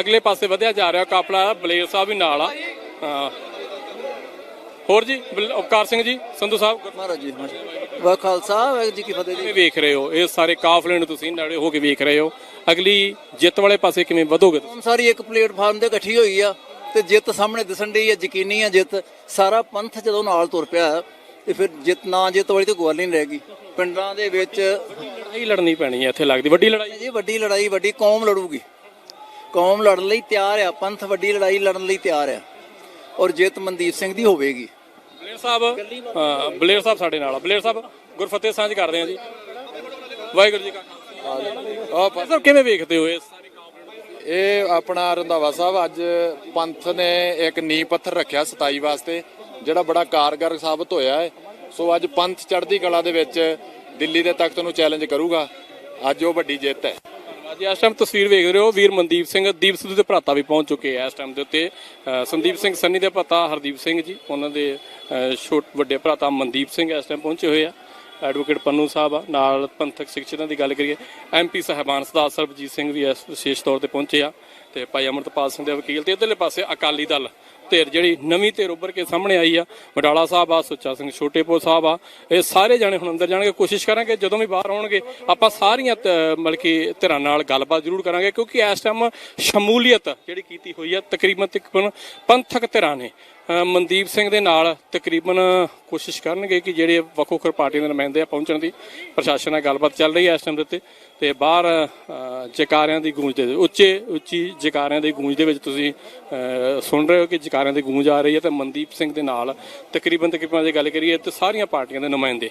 ਅਗਲੇ ਪਾਸੇ ਵਧਿਆ ਜਾ ਰਿਹਾ ਕਾਫਲਾ ਬਲੇਰ ਸਾਹਿਬ ਵੀ ਨਾਲ ਆ। ਹਾਂ। ਹੋਰ ਜੀ ਅਵਤਾਰ ਸਿੰਘ ਜੀ ਸੰਧੂ ਸਾਹਿਬ। ਮਹਾਰਾਜ ਜੀ ਵਾ ਖਾਲਸਾ ਵਾਹਿਗੁਰੂ ਜੀ ਕੀ ਫਤਿਹ ਜੀ। ਵੇਖ ਰਹੇ ਹੋ? ਇਹ ਸਾਰੇ ਕਾਫਲੇ ਨੂੰ ਤੁਸੀਂ ਨੇੜੇ ਹੋ ਕੇ ਵੇਖ ਰਹੇ ਹੋ। ਅਗਲੀ ਜਿੱਤ ਵਾਲੇ ਪਾਸੇ ਕਿਵੇਂ ਵਧੋਗੇ ਤੁਸੀਂ? ਸਾਰੀ ਇੱਕ ਪਲੇਟਫਾਰਮ ਤੇ ਇਕੱਠੀ ਹੋਈ ਆ ਤੇ ਜਿੱਤ ਸਾਹਮਣੇ ਦਿਸਣ ਡਈ ਆ ਯਕੀਨੀ ਆ ਜਿੱਤ। ਸਾਰਾ ਪੰਥ ਜਦੋਂ ਨਾਲ ਤੁਰ ਪਿਆ ਤੇ ਫਿਰ ਜਿੱਤ ਨਾ ਜਿੱਤ ਵਾਲੀ ਤੇ ਗੱਲ ਨਹੀਂ ਰਹਿ ਗਈ। ਪਿੰਡਾਂ ਦੇ ਵਿੱਚ ਲੜਾਈ ਲੜਨੀ ਪੈਣੀ ਹੈ ਇੱਥੇ ਲੱਗਦੀ। ਵੱਡੀ ਲੜਾਈ। ਜੀ ਵੱਡੀ ਲੜਾਈ ਵੱਡੀ ਕੌਮ ਲੜੂਗੀ। ਕੌਮ ਲੜਨ ਲਈ ਤਿਆਰ ਆ ਪੰਥ ਵੱਡੀ ਲੜਾਈ ਲੜਨ ਲਈ ਤਿਆਰ ਆ। ਔਰ ਜਿੱਤ ਮਨਦੀਪ ਸਿੰਘ ਦੀ ਹੋਵੇਗੀ। ਬਲੇਰ ਸਾਹਿਬ ਹਾਂ, ਬਲੇਰ ਸਾਹਿਬ ਸਾਡੇ ਨਾਲ ਆ। ਬਲੇਰ ਸਾਹਿਬ ਗੁਰਫਤਿਹ ਸਾਂਝ ਕਰਦੇ ਆ ਜੀ। ਵਾਹਿਗੁਰੂ ਜੀ ਕਾ ਖਾਲਸਾ। ਸਾਹਿਬ ਕਿਵੇਂ ਵੇਖਦੇ ਹੋ ਇਸ ਸਾਰੇ ਇਹ ਆਪਣਾ ਰੰਧਾਵਾ ਸਾਹਿਬ ਅੱਜ ਪੰਥ ਨੇ ਇੱਕ ਨੀਂਹ ਪੱਥਰ ਰੱਖਿਆ 27 ਵਾਸਤੇ ਜਿਹੜਾ ਬੜਾ ਕਾਰਗਰ ਸਾਬਤ ਹੋਇਆ ਹੈ। ਸੋ ਅੱਜ ਪੰਥ ਚੜ੍ਹਦੀ ਕਲਾ ਦੇ ਵਿੱਚ ਦਿੱਲੀ ਦੇ ਤਖਤ ਨੂੰ ਚੈਲੰਜ ਕਰੂਗਾ। ਅੱਜ ਉਹ ਵੱਡੀ ਜਿੱਤ ਹੈ। ਅੱਜ ਇਸ ਟਾਈਮ ਤਸਵੀਰ ਵੇਖ ਰਹੇ ਹੋ ਵੀਰ ਮਨਦੀਪ ਸਿੰਘ ਦੀਪ ਸਿੱਧੂ ਦੇ ਭਰਾਤਾ ਵੀ ਪਹੁੰਚ ਚੁੱਕੇ ਆ ਇਸ ਟਾਈਮ ਦੇ ਉੱਤੇ। ਸੰਦੀਪ ਸਿੰਘ ਸੰਨੀ ਦੇ ਭਰਾਤਾ ਹਰਦੀਪ ਸਿੰਘ ਜੀ ਉਹਨਾਂ ਦੇ ਅ, ਛੋਟ ਵੱਡੇ ਭਰਾਤਾ ਮਨਦੀਪ ਸਿੰਘ ਇਸ ਟਾਈਮ ਪਹੁੰਚੇ ਹੋਏ ਆ। ਐਡਵੋਕੇਟ ਪੰਨੂ ਸਾਹਿਬ ਆ ਨਾਲ ਪੰਥਕ ਸਿੱਖਿਆ ਦੀ ਗੱਲ ਕਰੀਏ ਐਮਪੀ ਸਾਹਿਬਾਨ ਸਰਦਾਰ ਸਰਬਜੀਤ ਸਿੰਘ ਵੀ ਇਸ ਵਿਸ਼ੇਸ਼ ਤੌਰ ਤੇ ਪਹੁੰਚੇ ਆ। ਤੇ ਭਾਈ ਅਮਰਤਪਾਲ ਸਿੰਘ ਦੇ ਵਕੀਲ ਤੇ ਇਧਰਲੇ ਪਾਸੇ ਅਕਾਲੀ ਦਲ ਧਿਰ ਜਿਹੜੀ ਨਵੀਂ ਧਿਰ ਉੱਭਰ ਕੇ ਸਾਹਮਣੇ ਆਈ ਆ ਵਡਾਲਾ ਸਾਹਿਬ ਆ, ਸੁੱਚਾ ਸਿੰਘ ਛੋਟੇਪੁਰ ਸਾਹਿਬ ਆ, ਇਹ ਸਾਰੇ ਜਾਣੇ ਹੁਣ ਅੰਦਰ ਜਾਣਗੇ, ਕੋਸ਼ਿਸ਼ ਕਰਾਂਗੇ ਜਦੋਂ ਵੀ ਬਾਹਰ ਆਉਣਗੇ, ਆਪਾਂ ਸਾਰੀਆਂ ਧ- ਮਤਲਬ ਕਿ ਧਿਰਾਂ ਨਾਲ ਗੱਲਬਾਤ ਜ਼ਰੂਰ ਕਰਾਂਗੇ, ਕਿਉਂਕਿ ਇਸ ਟਾਈਮ ਸ਼ਮੂਲੀਅਤ ਜਿਹੜੀ ਕੀਤੀ ਹੋਈ ਆ, ਤਕਰੀਬਨ ਤਕਰੀਬਨ ਪੰਥਕ ਧਿਰਾਂ ਨੇ। ਮਨਦੀਪ ਸਿੰਘ ਦੇ ਨਾਲ ਤਕਰੀਬਨ ਕੋਸ਼ਿਸ਼ ਕਰਨਗੇ ਕਿ ਜਿਹੜੇ ਵੱਖੋ ਵੱਖ ਪਾਰਟੀਆਂ ਦੇ ਨੁਮਾਇੰਦੇ ਆ ਪਹੁੰਚਣ ਦੀ। ਪ੍ਰਸ਼ਾਸਨ ਨਾਲ ਗੱਲਬਾਤ ਚੱਲ ਰਹੀ ਹੈ ਇਸ ਟਾਈਮ ਦੇ ਉੱਤੇ। ਤੇ ਬਾਹਰ ਅ, ਜੈਕਾਰਿਆਂ ਦੀ ਗੂੰਜ ਦੇ ਉੱਚੇ ਉੱਚੀ ਜਕਾਰਿਆਂ ਦੀ ਗੂੰਜ ਦੇ ਵਿੱਚ ਤੁਸੀਂ ਸੁਣ ਰਹੇ ਹੋ ਕਿ ਜਕਾਰਿਆਂ ਦੀ ਗੂੰਜ ਆ ਰਹੀ ਹੈ ਤੇ ਮਨਦੀਪ ਸਿੰਘ ਦੇ ਨਾਲ ਤਕਰੀਬਨ ਤਕਰੀਬਨ ਜੇ ਗੱਲ ਕਰੀਏ ਤੇ ਸਾਰੀਆਂ ਪਾਰਟੀਆਂ ਦੇ ਨੁਮਾਇੰਦੇ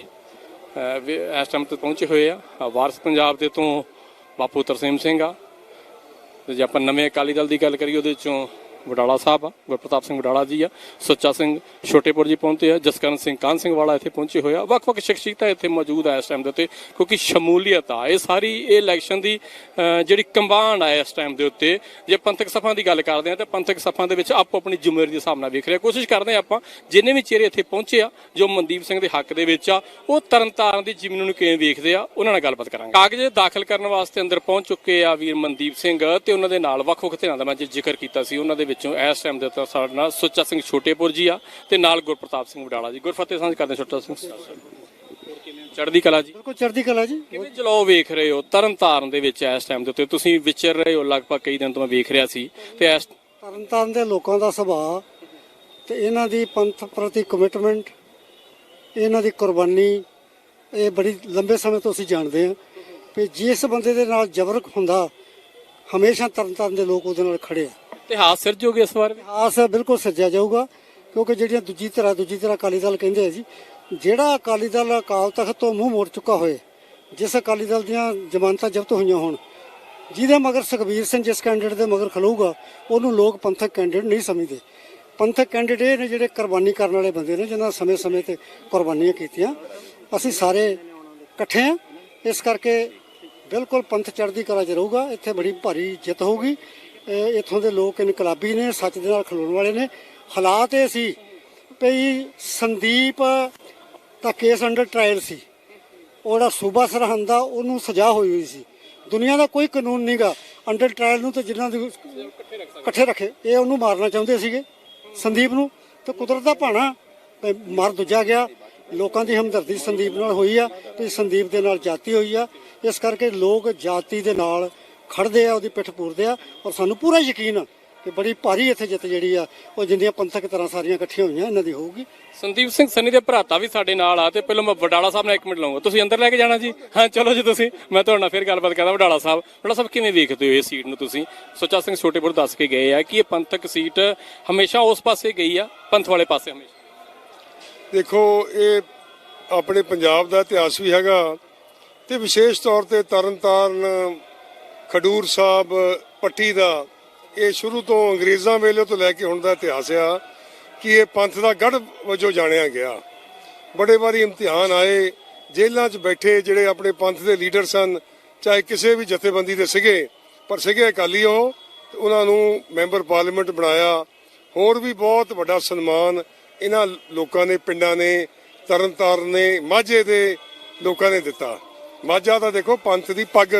ਵੀ ਇਸ ਟਾਈਮ ਤੇ ਪਹੁੰਚੇ ਹੋਏ ਆ। ਵਾਰਸ ਪੰਜਾਬ ਦੇ ਤੋਂ ਬਾਪੂ ਤਰਸੇਮ ਸਿੰਘ ਆ। ਤੇ ਜੇ ਆਪਾਂ ਨਵੇਂ ਅਕਾਲੀ ਦਲ ਦੀ ਗੱਲ ਕਰੀਏ ਉਹਦੇ ਚੋਂ ਵਡਾਲਾ ਸਾਹਿਬ ਆ, ਗੁਰਪ੍ਰਤਾਪ ਸਿੰਘ ਵਡਾਲਾ ਜੀ ਆ, ਸੁੱਚਾ ਸਿੰਘ ਛੋਟੇਪੁਰ ਜੀ ਪਹੁੰਚੇ ਆ, ਜਸਕਰਨ ਸਿੰਘ ਕਾਨ ਸਿੰਘ ਵਾਲਾ ਇੱਥੇ ਪਹੁੰਚੇ ਹੋਏ ਆ। ਵੱਖ-ਵੱਖ ਸ਼ਖਸੀਅਤਾਂ ਇੱਥੇ ਮੌਜੂਦ ਆ ਇਸ ਟਾਈਮ ਦੇ ਉੱਤੇ, ਕਿਉਂਕਿ ਸ਼ਮੂਲੀਅਤ ਆ। ਇਹ ਸਾਰੀ ਇਹ ਇਲੈਕਸ਼ਨ ਦੀ ਜਿਹੜੀ ਕੰਬਾਈਨ ਆ ਇਸ ਟਾਈਮ ਦੇ ਉੱਤੇ, ਜੇ ਪੰਥਕ ਸਫਾਂ ਦੀ ਗੱਲ ਕਰਦੇ ਆ, ਤਾਂ ਪੰਥਕ ਸਫਾਂ ਦੇ ਵਿੱਚ ਆਪੋ ਆਪਣੀ ਜ਼ਿੰਮੇਵਾਰੀ ਦੇ ਹਿਸਾਬ ਨਾਲ ਵੇਖ ਰਿਹਾ ਕੋਸ਼ਿਸ਼ ਕਰਦੇ ਆ ਆਪਾਂ, ਜਿੰਨੇ ਵੀ ਚਿਹਰੇ ਇੱਥੇ ਪਹੁੰਚੇ ਆ, ਜੋ ਮਨਦੀਪ ਸਿੰਘ ਦੇ ਹੱਕ ਦੇ ਵਿੱਚ ਆ, ਉਹ ਤਰਨਤਾਰਨ ਦੀ ਜ਼ਮੀਨ ਨੂੰ ਕਿਵੇਂ ਵੇਖਦੇ ਆ, ਉਹਨਾਂ ਨਾਲ ਗੱਲਬਾਤ ਕਰਾਂਗੇ। ਕਾਗਜ਼ ਦਾਖਲ ਕਰਨ ਵਾਸਤੇ ਅੰਦਰ ਪਹੁੰਚ ਚੁੱਕੇ ਆ ਵੀਰ ਮਨਦੀਪ ਸਿੰਘ, ਤੇ ਉਹਨਾਂ ਦੇ ਨਾਲ ਵੱਖ-ਵੱਖ ਧਿਰਾਂ ਦਾ ਮੈਂ ਜੇ ਜ਼ਿਕਰ ਕੀਤਾ ਸੀ। ਉਹਨਾਂ ਦੇ ਵਿੱਚੋਂ ਇਸ ਟਾਈਮ ਦੇ ਉੱਤੇ ਸਾਡੇ ਨਾਲ ਸੁੱਚਾ ਸਿੰਘ ਛੋਟੇਪੁਰ ਜੀ ਆ ਤੇ ਨਾਲ ਗੁਰਪ੍ਰਤਾਪ ਸਿੰਘ ਵਡਾਲਾ ਜੀ। ਗੁਰਫਤਿਹ ਸਾਂਝ ਕਰਦੇ ਛੋਟਾ ਸਿੰਘ। ਚੜ੍ਹਦੀ ਕਲਾ ਜੀ। ਬਿਲਕੁਲ ਚੜ੍ਹਦੀ ਕਲਾ ਜੀ। ਕਿਵੇਂ ਚਲਾਓ ਵੇਖ ਰਹੇ ਹੋ? ਤਰਨਤਾਰਨ ਦੇ ਵਿੱਚ ਇਸ ਟਾਈਮ ਦੇ ਉੱਤੇ ਤੁਸੀਂ ਵਿਚਰ ਰਹੇ ਹੋ ਲਗਭਗ ਕਈ ਦਿਨ ਤੋਂ ਮੈਂ ਵੇਖ ਰਿਹਾ ਸੀ ਤੇ ਇਸ ਤਰਨਤਾਰਨ ਦੇ ਲੋਕਾਂ ਦਾ ਸੁਭਾਅ ਤੇ ਇਹਨਾਂ ਦੀ ਪੰਥ ਪ੍ਰਤੀ ਕਮਿਟਮੈਂਟ ਇਹਨਾਂ ਦੀ ਕੁਰਬਾਨੀ ਇਹ ਬੜੀ ਲੰਬੇ ਸਮੇਂ ਤੋਂ ਅਸੀਂ ਜਾਣਦੇ ਹਾਂ ਕਿ ਜਿਸ ਬੰਦੇ ਦੇ ਨਾਲ ਜ਼ਬਰ ਹੁੰਦਾ ਹਮੇਸ਼ਾ ਤਰਨਤਾਰਨ ਦੇ ਲੋਕ ਉਹਦੇ ਨਾਲ ਖੜੇ ਆ। ਇਤਿਹਾਸ ਸਿਰਜੋਗੇ ਇਸ ਵਾਰ ਆਸ ਹੈ ਬਿਲਕੁਲ ਸਿਰਜਿਆ ਜਾਊਗਾ, ਕਿਉਂਕਿ ਜਿਹੜੀਆਂ ਦੂਜੀ ਤਰ੍ਹਾਂ ਦੂਜੀ ਤਰ੍ਹਾਂ ਅਕਾਲੀ ਦਲ ਕਹਿੰਦੇ ਆ ਜੀ, ਜਿਹੜਾ ਅਕਾਲੀ ਦਲ ਅਕਾਲ ਤਖਤ ਤੋਂ ਮੂੰਹ ਮੋੜ ਚੁੱਕਾ ਹੋਏ, ਜਿਸ ਅਕਾਲੀ ਦਲ ਦੀਆਂ ਜ਼ਮਾਨਤਾਂ ਜ਼ਬਤ ਹੋਈਆਂ ਹੋਣ, ਜਿਹਦੇ ਮਗਰ ਸੁਖਬੀਰ ਸਿੰਘ ਜਿਸ ਕੈਂਡੀਡੇਟ ਦੇ ਮਗਰ ਖਲੂਗਾ ਉਹਨੂੰ ਲੋਕ ਪੰਥਕ ਕੈਂਡੀਡੇਟ ਨਹੀਂ ਸਮਝਦੇ। ਪੰਥਕ ਕੈਂਡੀਡੇਟ ਇਹ ਨੇ ਜਿਹੜੇ ਕੁਰਬਾਨੀ ਕਰਨ ਵਾਲੇ ਬੰਦੇ ਨੇ, ਜਿਨ੍ਹਾਂ ਸਮੇਂ-ਸਮੇਂ ਤੇ ਕੁਰਬਾਨੀਆਂ ਕੀਤੀਆਂ। ਅਸੀਂ ਸਾਰੇ ਇਕੱਠੇ ਆ ਇਸ ਕਰਕੇ ਬਿਲਕੁਲ ਪੰਥ ਚੜ੍ਹਦੀ ਕਲਾ 'ਚ ਰਹੂਗਾ, ਇੱਥੇ ਬੜੀ ਭਾਰੀ ਜਿੱਤ ਹੋਊਗੀ। ਇੱਥੋਂ ਦੇ ਲੋਕ ਇਨਕਲਾਬੀ ਨੇ, ਸੱਚ ਦੇ ਨਾਲ ਖਲੋਣ ਵਾਲੇ ਨੇ। ਹਾਲਾਤ ਇਹ ਸੀ ਭਈ ਸੰਦੀਪ ਦਾ ਕੇਸ ਅੰਡਰ ਟ੍ਰਾਇਲ ਸੀ। ਉਹ ਜਿਹੜਾ ਸੂਬਾ ਸਰਹੰਦ ਆ ਉਹਨੂੰ ਸਜ਼ਾ ਹੋਈ ਹੋਈ ਸੀ। ਦੁਨੀਆ ਦਾ ਕੋਈ ਕਾਨੂੰਨ ਨਹੀਂਗਾ ਅੰਡਰ ਟ੍ਰਾਇਲ ਨੂੰ ਤੇ ਜਿਨ੍ਹਾਂ ਦੇ ਇਕੱਠੇ ਰੱਖੇ, ਇਹ ਉਹਨੂੰ ਮਾਰਨਾ ਚਾਹੁੰਦੇ ਸੀਗੇ, ਸੰਦੀਪ ਨੂੰ। ਤੇ ਕੁਦਰਤ ਦਾ ਭਾਣਾ ਮਰ ਦੂਜਾ ਗਿਆ। ਲੋਕਾਂ ਦੀ ਹਮਦਰਦੀ ਸੰਦੀਪ ਨਾਲ ਹੋਈ ਆ ਤੇ ਸੰਦੀਪ ਦੇ ਨਾਲ ਜਾਤੀ ਹੋਈ ਆ। ਇਸ ਕਰਕੇ ਲੋਕ ਜਾਤੀ ਦੇ ਨਾਲ ਖੜਦੇ ਆ ਉਹਦੀ ਪਿੱਠ ਪੂਰਦੇ ਆ ਔਰ ਸਾਨੂੰ ਪੂਰਾ ਯਕੀਨ ਆ ਕਿ ਬੜੀ ਭਾਰੀ ਇੱਥੇ ਜਿੱਤ ਜਿਹੜੀ ਆ ਉਹ ਜਿੰਨੀਆਂ ਪੰਥਕ ਤਰ੍ਹਾਂ ਸਾਰੀਆਂ ਇਕੱਠੀਆਂ ਹੋਈਆਂ ਇਹਨਾਂ ਦੀ ਹੋਊਗੀ। ਸੰਦੀਪ ਸਿੰਘ ਸੰਨੀ ਦੇ ਭਰਾਤਾ ਵੀ ਸਾਡੇ ਨਾਲ ਆ ਤੇ ਪਹਿਲਾਂ ਮੈਂ ਵਡਾਲਾ ਸਾਹਿਬ ਨਾਲ ਇੱਕ ਮਿੰਟ ਲਵਾਂਗਾ ਤੁਸੀਂ ਅੰਦਰ ਲੈ ਕੇ ਜਾਣਾ ਜੀ? ਹਾਂ ਚਲੋ ਜੀ ਤੁਸੀਂ। ਮੈਂ ਤੁਹਾਡੇ ਨਾਲ ਫਿਰ ਗੱਲਬਾਤ ਕਰਦਾ ਵਡਾਲਾ ਸਾਹਿਬ। ਵਡਾਲਾ ਸਾਹਿਬ ਕਿਵੇਂ ਵੇਖਦੇ ਹੋ ਇਹ ਸੀਟ ਨੂੰ ਤੁਸੀਂ? ਸੁੱਚਾ ਸਿੰਘ ਛੋਟੇਪੁਰ ਦੱਸ ਕੇ ਗਏ ਆ ਕਿ ਇਹ ਪੰਥਕ ਸੀਟ ਹਮੇਸ਼ਾ ਉਸ ਪਾਸੇ ਗਈ ਆ ਪੰਥ ਵਾਲੇ ਪਾਸੇ ਹਮੇਸ਼ਾ? ਦੇਖੋ ਇਹ ਆਪਣੇ ਪੰਜਾਬ ਦਾ ਇਤਿਹਾਸ ਵੀ ਹੈਗਾ ਤੇ ਵਿਸ਼ੇਸ਼ ਤੌਰ ਤੇ ਤਰਨਤਾਰਨ ਖਡੂਰ ਸਾਹਿਬ, ਪੱਟੀ ਦਾ, ਇਹ ਸ਼ੁਰੂ ਤੋਂ ਅੰਗਰੇਜ਼ਾਂ ਵੇਲੇ ਤੋਂ ਲੈ ਕੇ ਹੁਣ ਦਾ ਇਤਿਹਾਸ ਆ ਕਿ ਇਹ ਪੰਥ ਦਾ ਗੜ ਵਜੋਂ ਜਾਣਿਆ ਗਿਆ। ਬੜੇ ਵਾਰੀ ਇਮਤਿਹਾਨ ਆਏ, ਜੇਲ੍ਹਾਂ 'ਚ ਬੈਠੇ ਜਿਹੜੇ ਆਪਣੇ ਪੰਥ ਦੇ ਲੀਡਰ ਸਨ, ਚਾਹੇ ਕਿਸੇ ਵੀ ਜਥੇਬੰਦੀ ਦੇ ਸੀਗੇ, ਪਰ ਸੀਗੇ ਅਕਾਲੀ ਉਹ ਉਹਨਾਂ ਨੂੰ ਮੈਂਬਰ ਪਾਰਲੀਮੈਂਟ ਬਣਾਇਆ। ਹੋਰ ਵੀ ਬਹੁਤ ਵੱਡਾ ਸਨਮਾਨ ਇਹਨਾਂ ਲੋਕਾਂ ਨੇ, ਪਿੰਡਾਂ ਨੇ, ਤਰਨਤਾਰਨ ਨੇ, ਮਾਝੇ ਦੇ ਲੋਕਾਂ ਨੇ ਦਿੱਤਾ। ਮਾਝਾ ਤਾਂ ਦੇਖੋ, ਪੰਥ ਦੀ ਪੱਗ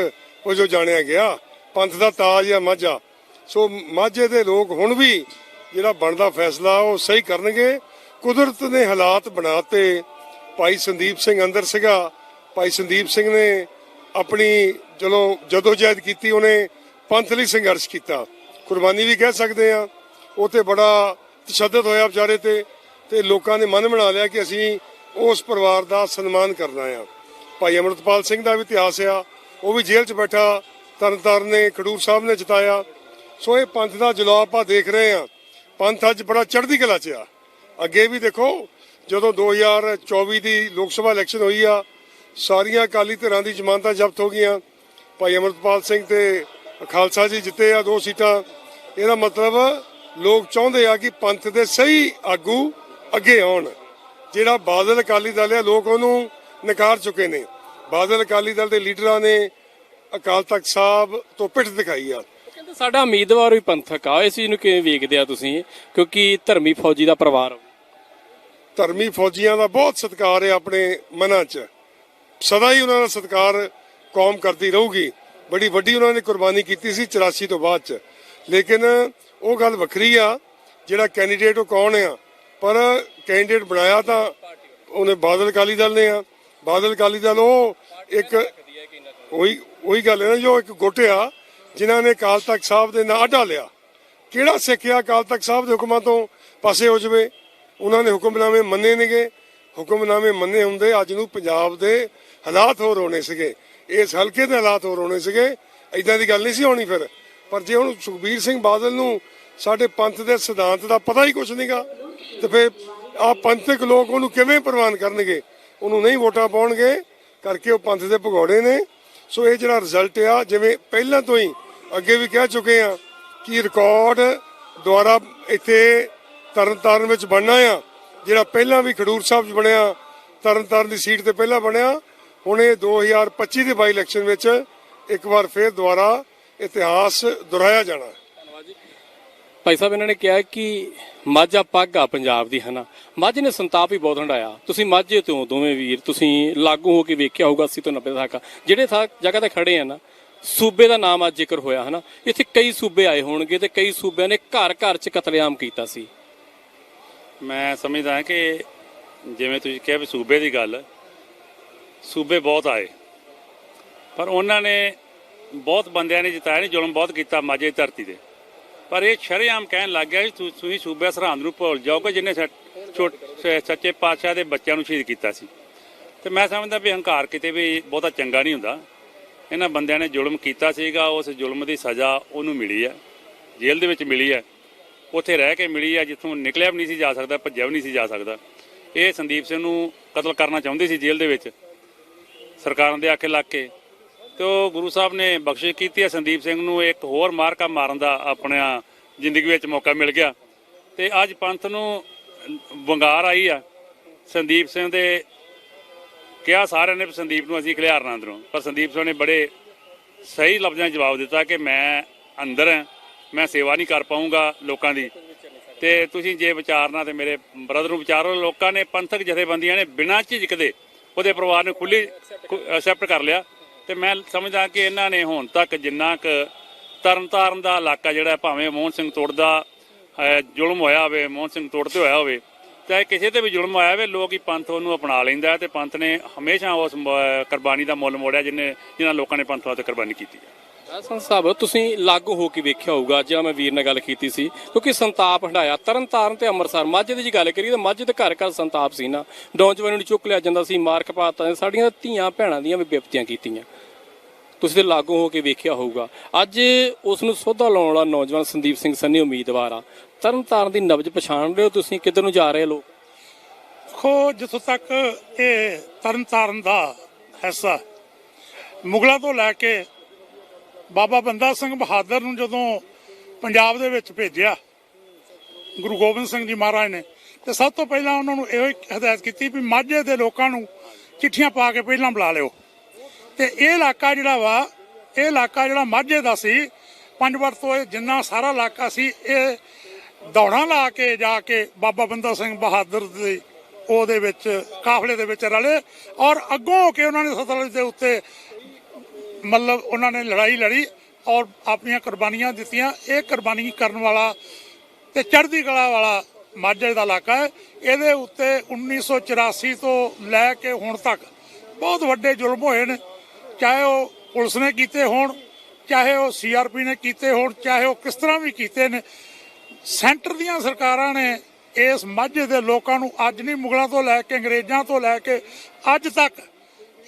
ਵਜੋਂ ਜਾਣਿਆ ਗਿਆ, ਪੰਥ ਦਾ ਤਾਜ ਆ ਮਾਝਾ। ਸੋ ਮਾਝੇ ਦੇ ਲੋਕ ਹੁਣ ਵੀ ਜਿਹੜਾ ਬਣਦਾ ਫੈਸਲਾ, ਉਹ ਸਹੀ ਕਰਨਗੇ। ਕੁਦਰਤ ਨੇ ਹਾਲਾਤ ਬਣਾਤੇ। ਭਾਈ ਸੰਦੀਪ ਸਿੰਘ ਅੰਦਰ ਸੀਗਾ। ਭਾਈ ਸੰਦੀਪ ਸਿੰਘ ਨੇ ਆਪਣੀ ਚਲੋ ਜਦੋਜਹਿਦ ਕੀਤੀ, ਉਹਨੇ ਪੰਥ ਲਈ ਸੰਘਰਸ਼ ਕੀਤਾ। ਕੁਰਬਾਨੀ ਵੀ ਕਹਿ ਸਕਦੇ ਆ ਉਹ ਤੇ ਬੜਾ ਤਸ਼ੱਦਦ ਹੋਇਆ ਵਿਚਾਰੇ ਤੇ ਤੇ ਲੋਕਾਂ ਨੇ ਮਨ ਬਣਾ ਲਿਆ ਕਿ ਅਸੀਂ ਉਸ ਪਰਿਵਾਰ ਦਾ ਸਨਮਾਨ ਕਰਨਾ ਆ। ਭਾਈ ਅਮਰਤਪਾਲ ਸਿੰਘ ਦਾ ਵੀ ਇਤਿਹਾਸ ਆ। ਉਹ ਵੀ ਜੇਲ੍ਹ 'ਚ ਬੈਠਾ, ਤਰਨਤਾਰਨ ਨੇ, ਖਡੂਰ ਸਾਹਿਬ ਨੇ ਜਿਤਾਇਆ। ਸੋ ਇਹ ਪੰਥ ਦਾ ਜਲਾਬ ਆਪਾਂ ਦੇਖ ਰਹੇ ਆ ਪੰਥ ਅੱਜ ਬੜਾ ਚੜ੍ਹਦੀ ਕਲਾ 'ਚ ਆ। ਅੱਗੇ ਵੀ ਦੇਖੋ, ਜਦੋਂ 2024 ਦੀ ਲੋਕ ਸਭਾ ਇਲੈਕਸ਼ਨ ਹੋਈ ਆ, ਸਾਰੀਆਂ ਅਕਾਲੀ ਧਿਰਾਂ ਦੀ ਜ਼ਮਾਨਤਾਂ ਜ਼ਬਤ ਹੋ ਗਈਆਂ। ਭਾਈ ਅਮਰਤਪਾਲ ਸਿੰਘ ਤੇ ਖਾਲਸਾ ਜੀ ਜਿੱਤੇ ਆ ਦੋ ਸੀਟਾਂ। ਇਹਦਾ ਮਤਲਬ ਲੋਕ ਚਾਹੁੰਦੇ ਆ ਕਿ ਪੰਥ ਦੇ ਸਹੀ ਆਗੂ ਅੱਗੇ ਆਉਣ। ਜਿਹੜਾ ਬਾਦਲ ਅਕਾਲੀ ਦਲ ਆ, ਲੋਕ ਉਹਨੂੰ ਨਕਾਰ ਚੁੱਕੇ ਨੇ। ਬਾਦਲ ਅਕਾਲੀ ਦਲ ਦੇ ਲੀਡਰਾਂ ਨੇ ਅਕਾਲ ਤਖਤ ਸਾਹਿਬ ਤੋਂ ਪਿੱਠ ਦਿਖਾਈ ਆ। ਕਹਿੰਦੇ ਸਾਡਾ ਉਮੀਦਵਾਰ ਵੀ ਪੰਥਕ ਆ ਇਸ ਚੀਜ਼ ਨੂੰ ਕਿਵੇਂ ਵੇਖਦੇ ਆ ਤੁਸੀਂ? ਕਿਉਂਕਿ ਧਰਮੀ ਫੌਜੀ ਦਾ ਪਰਿਵਾਰ ਧਰਮੀ ਫੌਜੀਆਂ ਦਾ ਬਹੁਤ ਸਤਿਕਾਰ ਹੈ ਆਪਣੇ ਮਨਾਂ 'ਚ। ਸਦਾ ਹੀ ਉਹਨਾਂ ਦਾ ਸਤਿਕਾਰ ਕੌਮ ਕਰਦੀ ਰਹੂਗੀ। ਬੜੀ ਵੱਡੀ ਉਹਨਾਂ ਨੇ ਕੁਰਬਾਨੀ ਕੀਤੀ ਸੀ 84 ਤੋਂ ਬਾਅਦ 'ਚ। ਲੇਕਿਨ ਉਹ ਗੱਲ ਵੱਖਰੀ ਆ ਜਿਹੜਾ ਕੈਂਡੀਡੇਟ ਉਹ ਕੌਣ ਆ? ਪਰ ਕੈਂਡੀਡੇਟ ਬਣਾਇਆ ਤਾਂ ਉਹਨੇ ਬਾਦਲ ਅਕਾਲੀ ਦਲ ਨੇ ਆ। ਬਾਦਲ ਅਕਾਲੀ ਦਲ ਉਹ ਇੱਕ ਉਹੀ ਉਹੀ ਗੱਲ ਹੈ ਨਾ, ਜੋ ਇੱਕ ਗੋਟਿਆ ਜਿਨ੍ਹਾਂ ਨੇ ਅਕਾਲ ਤਖਤ ਸਾਹਿਬ ਦੇ ਨਾਂ ਅੱਡਾ ਲਿਆ। ਕਿਹੜਾ ਸਿੱਖਿਆ ਅਕਾਲ ਤਖਤ ਸਾਹਿਬ ਦੇ ਹੁਕਮਾਂ ਤੋਂ ਪਾਸੇ ਹੋ ਜਵੇ? ਉਹਨਾਂ ਨੇ ਹੁਕਮਨਾਮੇ ਮੰਨੇ ਨੇਗੇ। ਹੁਕਮਨਾਮੇ ਮੰਨੇ ਹੁੰਦੇ, ਅੱਜ ਨੂੰ ਪੰਜਾਬ ਦੇ ਹਾਲਾਤ ਹੋਰ ਹੋਣੇ ਸੀਗੇ। ਇਸ ਹਲਕੇ ਦੇ ਹਾਲਾਤ ਹੋਰ ਹੋਣੇ ਸੀਗੇ। ਐਦਾਂ ਦੀ ਗੱਲ ਨਹੀਂ ਸੀ ਹੋਣੀ ਫਿਰ। ਪਰ ਜੇ ਹੁਣ ਸੁਖਬੀਰ ਸਿੰਘ ਬਾਦਲ ਨੂੰ ਸਾਡੇ ਪੰਥ ਦੇ ਸਿਧਾਂਤ ਦਾ ਪਤਾ ਹੀ ਕੁਝ ਨਹੀਂਗਾ ਤੇ ਫਿਰ ਆ ਪੰਥਕ ਲੋਕ ਉਹਨੂੰ ਕਿਵੇਂ ਪ੍ਰਵਾਨ ਕਰਨਗੇ? ਉਹਨੂੰ ਨਹੀਂ ਵੋਟਾਂ ਪਾਉਣਗੇ। ਕਰਕੇ ਉਹ ਪੰਥ ਦੇ ਭਗੌੜੇ ਨੇ। ਸੋ ਇਹ ਜਿਹੜਾ ਰਿਜ਼ਲਟ ਆ, ਜਿਵੇਂ ਪਹਿਲਾਂ ਤੋਂ ਹੀ ਅੱਗੇ ਵੀ ਕਹਿ ਚੁੱਕੇ ਆ ਕਿ ਰਿਕਾਰਡ ਦੁਆਰਾ ਇੱਥੇ ਤਰਨਤਾਰਨ ਵਿੱਚ ਬਣਨਾ ਆ, ਜਿਹੜਾ ਪਹਿਲਾਂ ਵੀ ਖਡੂਰ ਸਾਹਿਬ 'ਚ ਬਣਿਆ, ਤਰਨਤਾਰਨ ਦੀ ਸੀਟ ਤੇ ਪਹਿਲਾਂ ਬਣਿਆ, ਹੁਣ ਇਹ 2025 ਦੇ ਬਾਈ ਇਲੈਕਸ਼ਨ ਵਿੱਚ ਇੱਕ ਵਾਰ ਫੇਰ ਦੁਬਾਰਾ ਇਤਿਹਾਸ ਦੁਹਰਾਇਆ ਜਾਣਾ। ਭਾਈ ਸਾਹਿਬ, ਇਹਨਾਂ ਨੇ ਕਿਹਾ ਕਿ ਮਾਝਾ ਪੱਗ ਆ ਪੰਜਾਬ ਦੀ, ਹਨਾ? ਮਾਝੇ ਨੇ ਸੰਤਾਪ ਹੀ ਬਹੁਤ ਹੰਡਾਇਆ ਤੁਸੀਂ ਮਾਝੇ ਤੋਂ ਦੋਵੇਂ ਵੀਰ, ਤੁਸੀਂ ਲਾਗੂ ਹੋ ਕੇ ਵੇਖਿਆ ਹੋਊਗਾ 80 ਤੋਂ 90 ਤੱਕ ਜਿਹੜੇ ਥਾਂ, ਜਗ੍ਹਾ ਤੇ ਖੜੇ ਆ ਨਾ, ਸੂਬੇ ਦਾ ਨਾਮ ਅੱਜ ਜ਼ਿਕਰ ਹੋਇਆ, ਹਨਾ? ਇੱਥੇ ਕਈ ਸੂਬੇ ਆਏ ਹੋਣਗੇ ਤੇ ਕਈ ਸੂਬਿਆਂ ਨੇ ਘਰ ਘਰ ਚ ਕਤਲੇਆਮ ਕੀਤਾ ਸੀ। ਮੈਂ ਸਮਝਦਾ ਹਾਂ ਕਿ ਜਿਵੇਂ ਤੁਸੀਂ ਕਿਹਾ ਵੀ ਸੂਬੇ ਦੀ ਗੱਲ, ਸੂਬੇ ਬਹੁਤ ਆਏ। ਪਰ ਉਹਨਾਂ ਨੇ ਬਹੁਤ ਬੰਦਿਆਂ ਨੇ ਜਿਤਾਇਆ ਨਹੀਂ ਜ਼ੁਲਮ ਬਹੁਤ ਕੀਤਾ ਮਾਝੇ ਦੀ ਧਰਤੀ ਤੇ। ਪਰ ਇਹ ਸ਼ਰੇਆਮ ਕਹਿਣ ਲੱਗ ਗਿਆ ਵੀ ਤੁਸੀਂ ਸੂਬੇ ਸਰਹੰਦ ਨੂੰ ਭੁੱਲ ਜਾਓਗੇ ਜਿਨੇ ਸੱਚੇ ਪਾਤਸ਼ਾਹ ਦੇ ਬੱਚਿਆਂ ਨੂੰ ਸ਼ਹੀਦ ਕੀਤਾ ਸੀ। ਤੇ ਮੈਂ ਸਮਝਦਾ ਵੀ ਹੰਕਾਰ ਕਿਤੇ ਵੀ ਬਹੁਤਾ ਚੰਗਾ ਨਹੀਂ ਹੁੰਦਾ। ਇਹਨਾਂ ਬੰਦਿਆਂ ਨੇ ਜ਼ੁਲਮ ਕੀਤਾ ਸੀਗਾ, ਉਸ ਜ਼ੁਲਮ ਦੀ ਸਜ਼ਾ ਉਹਨੂੰ ਮਿਲੀ ਹੈ ਜੇਲ੍ਹ ਦੇ ਵਿੱਚ ਮਿਲੀ ਹੈ ਉੱਥੇ ਰਹਿ ਕੇ ਮਿਲੀ ਹੈ ਜਿੱਥੋਂ ਨਿਕਲਿਆ ਵੀ ਨਹੀਂ ਸੀ ਜਾ ਸਕਦਾ, ਭੱਜਿਆ ਵੀ ਨਹੀਂ ਸੀ ਜਾ ਸਕਦਾ। ਇਹ ਸੰਦੀਪ ਸਿੰਘ ਨੂੰ ਕਤਲ ਕਰਨਾ ਚਾਹੁੰਦੇ ਸੀ ਜੇਲ੍ਹ ਦੇ ਵਿੱਚ। ਸਰਕਾਰਾਂ ਦੇ ਆਖੇ ਲੱਗ ਕੇ ਤੇ ਉਹ ਗੁਰੂ ਸਾਹਿਬ ਨੇ ਬਖਸ਼ਿਸ਼ ਕੀਤੀ ਹੈ, ਸੰਦੀਪ ਸਿੰਘ ਨੂੰ ਇੱਕ ਹੋਰ ਮਾਰਕਾ ਮਾਰਨ ਦਾ ਆਪਣਾ ਜ਼ਿੰਦਗੀ ਵਿੱਚ ਮੌਕਾ ਮਿਲ ਗਿਆ। ਤੇ ਅੱਜ ਪੰਥ ਨੂੰ ਵੰਗਾਰ ਆਈ ਆ। ਸੰਦੀਪ ਸਿੰਘ ਦੇ ਕਿਹਾ ਸਾਰਿਆਂ ਨੇ ਵੀ ਸੰਦੀਪ ਨੂੰ ਅਸੀਂ ਖਿਲਾਰਨਾ ਅੰਦਰੋਂ। ਪਰ ਸੰਦੀਪ ਸਿੰਘ ਨੇ ਬੜੇ ਸਹੀ ਲਫ਼ਜ਼ਾਂ ਜਵਾਬ ਦਿੱਤਾ ਕਿ ਮੈਂ ਅੰਦਰ ਹਾਂ, ਮੈਂ ਸੇਵਾ ਨਹੀਂ ਕਰ ਪਾਉਂਗਾ ਲੋਕਾਂ ਦੀ। ਤੇ ਤੁਸੀਂ ਜੇ ਵਿਚਾਰਨਾ ਤੇ ਮੇਰੇ ਬ੍ਰਦਰ ਨੂੰ ਵਿਚਾਰੋ, ਲੋਕਾਂ ਨੇ ਪੰਥਕ ਜਥੇਬੰਦੀਆਂ ਨੇ ਬਿਨਾਂ ਝਿਜਕਦੇ ਉਹਦੇ ਪਰਿਵਾਰ ਨੂੰ ਖੁੱਲੀ ਐਕਸੈਪਟ ਕਰ ਲਿਆ। ਤੇ ਮੈਂ ਸਮਝਦਾ ਕਿ ਇਹਨਾਂ ਨੇ ਹੁਣ ਤੱਕ ਜਿੰਨਾ ਕੁ ਤਰਨਤਾਰਨ ਦਾ ਇਲਾਕਾ ਜਿਹੜਾ ਭਾਵੇਂ ਮੋਹਨ ਸਿੰਘ ਤੋੜ ਦਾ ਜ਼ੁਲਮ ਹੋਇਆ ਹੋਵੇ, ਮੋਹਨ ਸਿੰਘ ਤੋੜ ਤੇ ਹੋਇਆ ਹੋਵੇ, ਚਾਹੇ ਕਿਸੇ ਤੇ ਵੀ ਜ਼ੁਲਮ ਆਇਆ ਹੋਵੇ, ਲੋਕ ਹੀ ਪੰਥ ਉਹਨੂੰ ਅਪਣਾ ਲੈਂਦਾ ਹੈ ਤੇ ਪੰਥ ਨੇ ਹਮੇਸ਼ਾ ਉਸ ਕੁਰਬਾਨੀ ਦਾ ਮੁੱਲ ਮੋੜਿਆ, ਜਿਨੇ, ਜਿਨ੍ਹਾਂ ਲੋਕਾਂ ਨੇ ਪੰਥ ਵਾਸਤੇ ਕੁਰਬਾਨੀ ਕੀਤੀ ਹੈ। ਸੰਤ ਸਾਹਿਬ, ਤੁਸੀਂ ਲਾਗੂ ਹੋ ਕੇ ਵੇਖਿਆ ਹੋਊਗਾ ਜਿਹੜਾ ਮੈਂ ਵੀਰ ਨਾਲ ਗੱਲ ਕੀਤੀ ਸੀ, ਕਿਉਂਕਿ ਸੰਤਾਪ ਹੰਡਾਇਆ ਤਰਨਤਾਰਨ ਤੇ ਅੰਮ੍ਰਿਤਸਰ, ਮਾਝੇ ਦੀ ਜੀ ਗੱਲ ਕਰੀਏ ਤਾਂ ਮਾਝੇ ਤੇ ਘਰ ਘਰ ਸੰਤਾਪ ਸੀ ਨਾ। ਨੌਜਵਾਨਾਂ ਨੂੰ ਚੁੱਕ ਲਿਆ ਜਾਂਦਾ ਸੀ ਮਾਰ ਕਪਾਤਾਂ ਸਾਡੀਆਂ ਧੀਆਂ ਭੈਣਾਂ ਦੀਆਂ ਵੀ ਬਿਪਤੀਆਂ ਕੀਤੀਆਂ। ਤੁਸੀਂ ਤੇ ਲਾਗੂ ਹੋ ਕੇ ਵੇਖਿਆ ਹੋਊਗਾ। ਅੱਜ ਉਸ ਨੂੰ ਸੋਧਾ ਲਾਉਣ ਵਾਲਾ ਨੌਜਵਾਨ ਸੰਦੀਪ ਸਿੰਘ ਸੰਨੀ ਉਮੀਦਵਾਰ ਆ। ਤਰਨਤਾਰਨ ਦੀ ਨਬਜ ਪਛਾਣ ਰਹੇ ਹੋ ਤੁਸੀਂ? ਕਿੱਧਰ ਨੂੰ ਜਾ ਰਹੇ ਲੋਕ? ਦੇਖੋ, ਜਿੱਥੋਂ ਤੱਕ ਇਹ ਤਰਨਤਾਰਨ ਦਾ ਹਿੱਸਾ, ਮੁਗਲਾਂ ਤੋਂ ਲੈ ਕੇ ਬਾਬਾ ਬੰਦਾ ਸਿੰਘ ਬਹਾਦਰ ਨੂੰ ਜਦੋਂ ਪੰਜਾਬ ਦੇ ਵਿੱਚ ਭੇਜਿਆ, ਗੁਰੂ ਗੋਬਿੰਦ ਸਿੰਘ ਜੀ ਮਹਾਰਾਜ ਨੇ, ਤੇ ਸਭ ਤੋਂ ਪਹਿਲਾਂ ਉਹਨਾਂ ਨੂੰ ਇਹ ਹਦਾਇਤ ਕੀਤੀ ਵੀ ਮਾਝੇ ਦੇ ਲੋਕਾਂ ਨੂੰ ਚਿੱਠੀਆਂ ਪਾ ਕੇ ਪਹਿਲਾਂ ਬੁਲਾ ਲਿਓ। ਤੇ ਇਹ ਇਲਾਕਾ ਜਿਹੜਾ ਵਾ, ਇਹ ਇਲਾਕਾ ਜਿਹੜਾ ਮਾਝੇ ਦਾ ਸੀ ਪੰਜਵਰ ਤੋਂ ਇਹ ਜਿੰਨਾ ਸਾਰਾ ਇਲਾਕਾ ਸੀ, ਇਹ ਦੌੜਾਂ ਲਾ ਕੇ ਜਾ ਕੇ ਬਾਬਾ ਬੰਦਾ ਸਿੰਘ ਬਹਾਦਰ ਦੇ ਉਹਦੇ ਵਿੱਚ, ਕਾਫਲੇ ਦੇ ਵਿੱਚ ਰਲੇ ਔਰ ਅੱਗੋਂ ਹੋ ਕੇ ਉਹਨਾਂ ਨੇ ਸਤਲੁਜ ਦੇ ਉੱਤੇ ਮਤਲਬ ਉਹਨਾਂ ਨੇ ਲੜਾਈ ਲੜੀ ਔਰ ਆਪਣੀਆਂ ਕੁਰਬਾਨੀਆਂ ਦਿੱਤੀਆਂ। ਇਹ ਕੁਰਬਾਨੀ ਕਰਨ ਵਾਲਾ ਤੇ ਚੜ੍ਹਦੀ ਕਲਾ ਵਾਲਾ ਮਾਝੇ ਦਾ ਇਲਾਕਾ ਹੈ। ਇਹਦੇ ਉੱਤੇ 1984 ਤੋਂ ਲੈ ਕੇ ਹੁਣ ਤੱਕ ਬਹੁਤ ਵੱਡੇ ਜ਼ੁਲਮ ਹੋਏ ਨੇ। ਚਾਹੇ ਉਹ ਪੁਲਿਸ ਨੇ ਕੀਤੇ ਹੋਣ, ਚਾਹੇ ਉਹ ਸੀਆਰਪੀ ਨੇ ਕੀਤੇ ਹੋਣ, ਚਾਹੇ ਉਹ ਕਿਸ ਤਰ੍ਹਾਂ ਵੀ ਕੀਤੇ ਨੇ। ਸੈਂਟਰ ਦੀਆਂ ਸਰਕਾਰਾਂ ਨੇ ਇਸ ਮਾਝੇ ਦੇ ਲੋਕਾਂ ਨੂੰ ਅੱਜ ਨਹੀਂ ਮੁਗਲਾਂ ਤੋਂ ਲੈ ਕੇ ਅੰਗਰੇਜ਼ਾਂ ਤੋਂ ਲੈ ਕੇ ਅੱਜ ਤੱਕ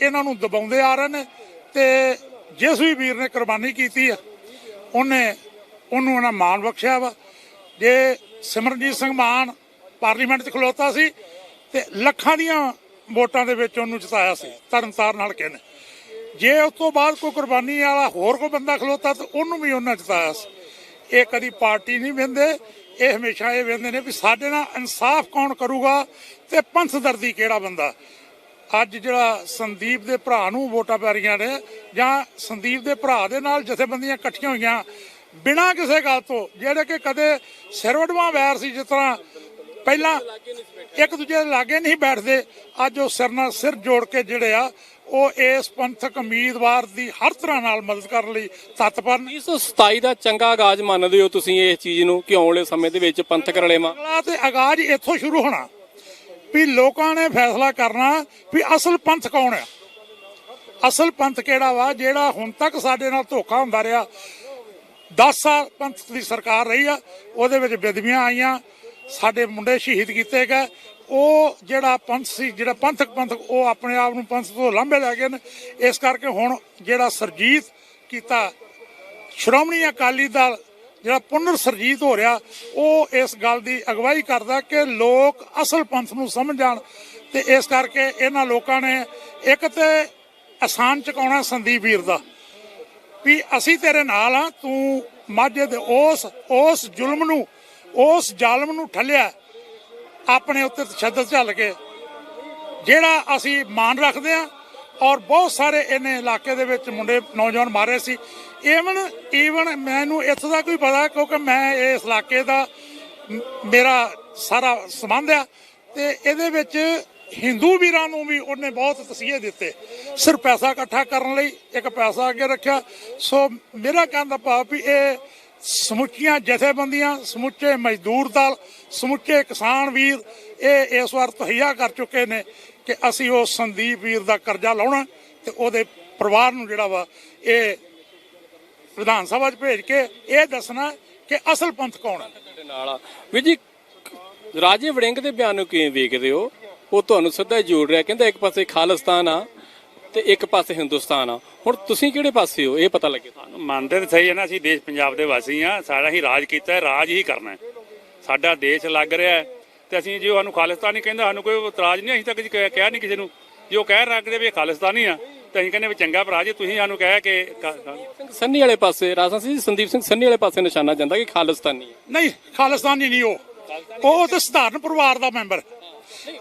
ਇਹਨਾਂ ਨੂੰ ਦਬਾਉਂਦੇ ਆ ਰਹੇ ਨੇ। ਤੇ ਜਿਸ ਵੀ ਵੀਰ ਨੇ ਕੁਰਬਾਨੀ ਕੀਤੀ ਆ ਉਹਨੇ ਉਹਨੂੰ ਉਹਨਾਂ ਮਾਣ ਬਖਸ਼ਿਆ ਵਾ। ਜੇ ਸਿਮਰਨਜੀਤ ਸਿੰਘ ਮਾਨ ਪਾਰਲੀਮੈਂਟ 'ਚ ਖਲੋਤਾ ਸੀ ਤੇ ਲੱਖਾਂ ਦੀਆਂ ਵੋਟਾਂ ਦੇ ਵਿੱਚ ਉਹਨੂੰ ਜਿਤਾਇਆ ਸੀ, ਤਰਨਤਾਰਨ ਹਲਕੇ ਨੇ। ਜੇ ਉਸ ਤੋਂ ਬਾਅਦ ਕੋਈ ਕੁਰਬਾਨੀ ਵਾਲਾ ਹੋਰ ਕੋਈ ਬੰਦਾ ਖਲੋਤਾ ਤਾਂ ਉਹਨੂੰ ਵੀ ਉਹਨਾਂ ਜਿਤਾਇਆ ਸੀ। ਇਹ ਕਦੀ ਪਾਰਟੀ ਨਹੀਂ ਵੰਦੇ, ਇਹ ਹਮੇਸ਼ਾ ਇਹ ਵੰਦੇ ਨੇ ਵੀ ਸਾਡੇ ਨਾਲ ਇਨਸਾਫ ਕੌਣ ਕਰੂਗਾ ਤੇ ਪੰਥ ਦਰਦੀ ਕਿਹੜਾ ਬੰਦਾ? ਅੱਜ ਜਿਹੜਾ ਸੰਦੀਪ ਦੇ ਭਰਾ ਨੂੰ ਵੋਟਾਂ ਪੈ ਰਹੀਆਂ ਨੇ ਜਾਂ ਸੰਦੀਪ ਦੇ ਭਰਾ ਦੇ ਨਾਲ ਜਥੇਬੰਦੀਆਂ ਇਕੱਠੀਆਂ ਹੋਈਆਂ ਬਿਨਾਂ ਕਿਸੇ ਗੱਲ ਤੋਂ ਜਿਹੜੇ ਕਿ ਕਦੇ ਸਿਰਵੜਵਾ ਵੈਰ ਸੀ ਜਿਸ ਤਰ੍ਹਾਂ ਪਹਿਲਾਂ ਇੱਕ ਦੂਜੇ ਦੇ ਲਾਗੇ ਨਹੀਂ ਬੈਠਦੇ ਅੱਜ ਉਹ ਸਿਰ ਨਾਲ ਸਿਰ ਜੋੜ ਕੇ ਜਿਹੜੇ ਆ ਉਹ ਇਸ ਪੰਥਕ ਉਮੀਦਵਾਰ ਦੀ ਹਰ ਤਰ੍ਹਾਂ ਨਾਲ ਮਦਦ ਕਰਨ ਲਈ ਤਤਪਰ ਨੇ। 1927 ਦਾ ਚੰਗਾ ਆਗਾਜ਼ ਮੰਨਦੇ ਹੋ ਤੁਸੀਂ ਇਸ ਚੀਜ਼ ਨੂੰ ਕਿ ਆਉਣ ਵਾਲੇ ਸਮੇਂ ਦੇ ਵਿੱਚ ਪੰਥਕ ਰਲੇਵਾਂ ਤੇ ਆਗਾਜ਼ ਇੱਥੋਂ ਸ਼ੁਰੂ ਹੋਣਾ। ਵੀ ਲੋਕਾਂ ਨੇ ਫੈਸਲਾ ਕਰਨਾ ਵੀ ਅਸਲ ਪੰਥ ਕੌਣ ਆ? ਅਸਲ ਪੰਥ ਕਿਹੜਾ ਵਾ? ਜਿਹੜਾ ਹੁਣ ਤੱਕ ਸਾਡੇ ਨਾਲ ਧੋਖਾ ਹੁੰਦਾ ਰਿਹਾ। 10 ਸਾਲ ਪੰਥ ਦੀ ਸਰਕਾਰ ਰਹੀ ਆ, ਉਹਦੇ ਵਿੱਚ ਬੇਦਬੀਆਂ ਆਈਆਂ, ਸਾਡੇ ਮੁੰਡੇ ਸ਼ਹੀਦ ਕੀਤੇ ਗਏ। ਉਹ ਜਿਹੜਾ ਪੰਥ ਸੀ, ਜਿਹੜਾ ਪੰਥਕ ਪੰਥਕ, ਉਹ ਆਪਣੇ ਆਪ ਨੂੰ ਪੰਥ ਤੋਂ ਲਾਂਭੇ ਲੈ ਗਏ ਨੇ। ਇਸ ਕਰਕੇ ਹੁਣ ਜਿਹੜਾ ਸਰਜੀਤ ਕੀਤਾ, ਸ਼੍ਰੋਮਣੀ ਅਕਾਲੀ ਦਲ ਜਿਹੜਾ ਪੁਨਰ ਸਰਜੀਤ ਹੋ ਰਿਹਾ, ਉਹ ਇਸ ਗੱਲ ਦੀ ਅਗਵਾਈ ਕਰਦਾ ਕਿ ਲੋਕ ਅਸਲ ਪੰਥ ਨੂੰ ਸਮਝ ਜਾਣ ਤੇ ਇਸ ਕਰਕੇ ਇਹਨਾਂ ਲੋਕਾਂ ਨੇ ਇੱਕ ਤੇ ਆਸਾਨ ਚੁਕਾਉਣਾ ਸੰਦੀਪ ਵੀਰ ਦਾ ਵੀ ਅਸੀਂ ਤੇਰੇ ਨਾਲ ਆ ਤੂੰ ਮਾਝੇ ਦੇ ਉਸ ਉਸ ਜ਼ੁਲਮ ਨੂੰ, ਉਸ ਜ਼ਾਲਮ ਨੂੰ ਠੱਲਿਆ, ਆਪਣੇ ਉੱਤੇ ਤਸ਼ੱਦਦ ਝੱਲ ਕੇ। ਜਿਹੜਾ ਅਸੀਂ ਮਾਣ ਰੱਖਦੇ ਆ ਔਰ ਬਹੁਤ ਸਾਰੇ ਇਹਨੇ ਇਲਾਕੇ ਦੇ ਵਿੱਚ ਮੁੰਡੇ ਨੌਜਵਾਨ ਮਾਰੇ ਸੀ। ਈਵਨ ਈਵਨ ਮੈਨੂੰ ਇੱਥੋਂ ਦਾ ਕੋਈ ਪਤਾ, ਕਿਉਂਕਿ ਮੈਂ ਇਸ ਇਲਾਕੇ ਦਾ ਮੇਰਾ ਸਾਰਾ ਸੰਬੰਧ ਆ। ਤੇ ਇਹਦੇ ਵਿੱਚ ਹਿੰਦੂ ਵੀਰਾਂ ਨੂੰ ਵੀ ਉਹਨੇ ਬਹੁਤ ਤਸੀਹੇ ਦਿੱਤੇ। ਸਿਰਫ ਪੈਸਾ ਇਕੱਠਾ ਕਰਨ ਲਈ, ਇੱਕ ਪੈਸਾ ਅੱਗੇ ਰੱਖਿਆ। ਸੋ ਮੇਰਾ ਕਹਿਣ ਦਾ ਭਾਵ ਵੀ ਇਹ ਸਮੁੱਚੀਆਂ ਜਥੇਬੰਦੀਆਂ, ਸਮੁੱਚੇ ਮਜ਼ਦੂਰ ਦਲ, ਸਮੁੱਚੇ ਕਿਸਾਨ ਵੀਰ, ਇਹ ਇਸ ਵਾਰ ਤਹਈਆ ਕਰ ਚੁੱਕੇ ਨੇ। ਕਿ ਅਸੀਂ ਉਹ ਸੰਦੀਪ ਵੀਰ ਦਾ ਕਰਜ਼ਾ ਲਾਉਣਾ ਤੇ ਉਹਦੇ ਪਰਿਵਾਰ ਨੂੰ ਜਿਹੜਾ ਵਾ ਇਹ ਵਿਧਾਨ ਸਭਾ 'ਚ ਭੇਜ ਕੇ ਇਹ ਦੱਸਣਾ ਕਿ ਅਸਲ ਪੰਥ ਕੌਣ ਹੈ। ਤੁਹਾਡੇ ਨਾਲ ਆ। ਵੀਰ ਜੀ ਰਾਜੇ ਵੜਿੰਗ ਦੇ ਬਿਆਨ ਨੂੰ ਕਿਵੇਂ ਵੇਖਦੇ ਹੋ? ਉਹ ਤੁਹਾਨੂੰ ਸਿੱਧਾ ਹੀ ਜੋੜ ਰਿਹਾ ਕਹਿੰਦਾ ਇੱਕ ਪਾਸੇ ਖਾਲਿਸਤਾਨ ਆ ਤੇ ਇੱਕ ਪਾਸੇ ਹਿੰਦੁਸਤਾਨ ਆ। ਹੁਣ ਤੁਸੀਂ ਕਿਹੜੇ ਪਾਸੇ ਹੋ? ਇਹ ਪਤਾ ਲੱਗੇ ਤੁਹਾਨੂੰ। ਮੰਨਦੇ ਤਾਂ ਸਹੀ ਹੈ ਨਾ ਅਸੀਂ ਦੇਸ਼ ਪੰਜਾਬ ਦੇ ਵਾਸੀ ਆ ਸਾਡਾ ਹੀ ਰਾਜ ਕੀਤਾ ਹੈ ਰਾਜ ਹੀ ਕਰਨਾ ਹੈ। ਸਾਡਾ ਦੇਸ਼ ਲੱਗ ਰਿਹਾ ਹੈ ਤੇ ਅਸੀਂ ਜੇ ਸਾਨੂੰ ਖਾਲਿਸਤਾਨੀ ਕਹਿੰਦਾ ਸਾਨੂੰ ਕੋਈ ਇਤਰਾਜ਼ ਨਹੀਂ ਅਸੀਂ ਤਾਂ ਕਦੇ ਕਿਹਾ ਨਹੀਂ ਕਿਸੇ ਨੂੰ। ਜੇ ਉਹ ਕਹਿ ਰੱਖਦੇ ਵੀ ਇਹ ਖਾਲਿਸਤਾਨੀ ਆ ਤੇ ਅਸੀਂ ਕਹਿੰਦੇ ਵੀ ਚੰਗਾ ਭਰਾ ਜੀ ਤੁਸੀਂ ਸਾਨੂੰ ਕਹਿ ਕੇ ਸੰਨੀ ਵਾਲੇ ਪਾਸੇ ਰਾਜਾ ਸਿੰਘ ਜੀ ਸੰਦੀਪ ਸਿੰਘ ਸੰਨੀ ਵਾਲੇ ਪਾਸੇ ਨਿਸ਼ਾਨਾ ਜਾਂਦਾ ਕਿ ਖਾਲਿਸਤਾਨੀ ਹੈ ਨਹੀਂ ਖਾਲਿਸਤਾਨੀ ਨਹੀਂ ਉਹ। ਉਹ ਤੇ ਸਧਾਰਨ ਪਰਿਵਾਰ ਦਾ ਮੈਂਬਰ।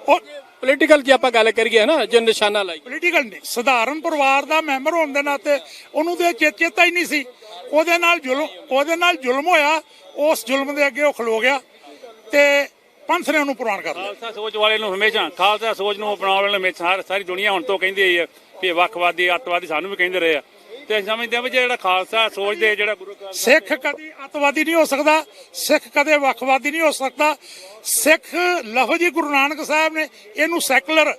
ਉਹ ਪੋਲੀਟੀਕਲ ਜੇ ਆਪਾਂ ਗੱਲ ਕਰੀਏ ਨਾ ਜੇ ਨਿਸ਼ਾਨਾ ਲਾਈ ਪੋਲੀਟੀਕਲ ਨਹੀਂ ਸਧਾਰਨ ਪਰਿਵਾਰ ਦਾ ਮੈਂਬਰ ਹੋਣ ਦੇ ਨਾਤੇ ਉਹਨੂੰ ਤੇ ਚੇਤਾ ਹੀ ਨਹੀਂ ਸੀ। ਉਹਦੇ ਨਾਲ ਜ਼ੁਲਮ ਉਹਦੇ ਨਾਲ ਜ਼ੁਲਮ ਹੋਇਆ ਉਸ ਜ਼ੁਲਮ ਦੇ ਅੱਗੇ ਉਹ ਖਲੋ ਗਿਆ। ਤੇ ਪੰਥ ਨੇ ਪ੍ਰਵਾਨ ਕਰ ਲਿਆ। ਖਾਲਸਾ ਸੋਚ ਵਾਲੇ ਨੂੰ ਹਮੇਸ਼ਾ ਖਾਲਸਾ ਸੋਚ ਨੂੰ ਅਪਣਾਉਣ ਵਾਲੇ ਹਮੇਸ਼ਾ ਸਾਰੀ ਦੁਨੀਆ ਹੁਣ ਤੋਂ ਕਹਿੰਦੀ ਆਈ ਹੈ ਇਹ ਵੱਖਵਾਦੀ ਅੱਤਵਾਦੀ ਸਾਨੂੰ ਵੀ ਕਹਿੰਦੇ ਰਹੇ ਆ। ਤੇ ਅਸੀਂ ਸਮਝਦੇ ਹਾਂ ਵੀ ਜਿਹੜਾ ਖਾਲਸਾ ਸੋਚਦੇ ਜਿਹੜਾ ਗੁਰੂ ਸਿੱਖ ਕਦੀ ਅੱਤਵਾਦੀ ਨਹੀਂ ਹੋ ਸਕਦਾ ਸਿੱਖ ਕਦੇ ਵੱਖਵਾਦੀ ਨਹੀਂ ਹੋ ਸਕਦਾ। ਸਿੱਖ ਲਫ਼ਜ਼ ਹੀ ਗੁਰੂ ਨਾਨਕ ਸਾਹਿਬ ਨੇ ਇਹਨੂੰ ਸੈਕੂਲਰ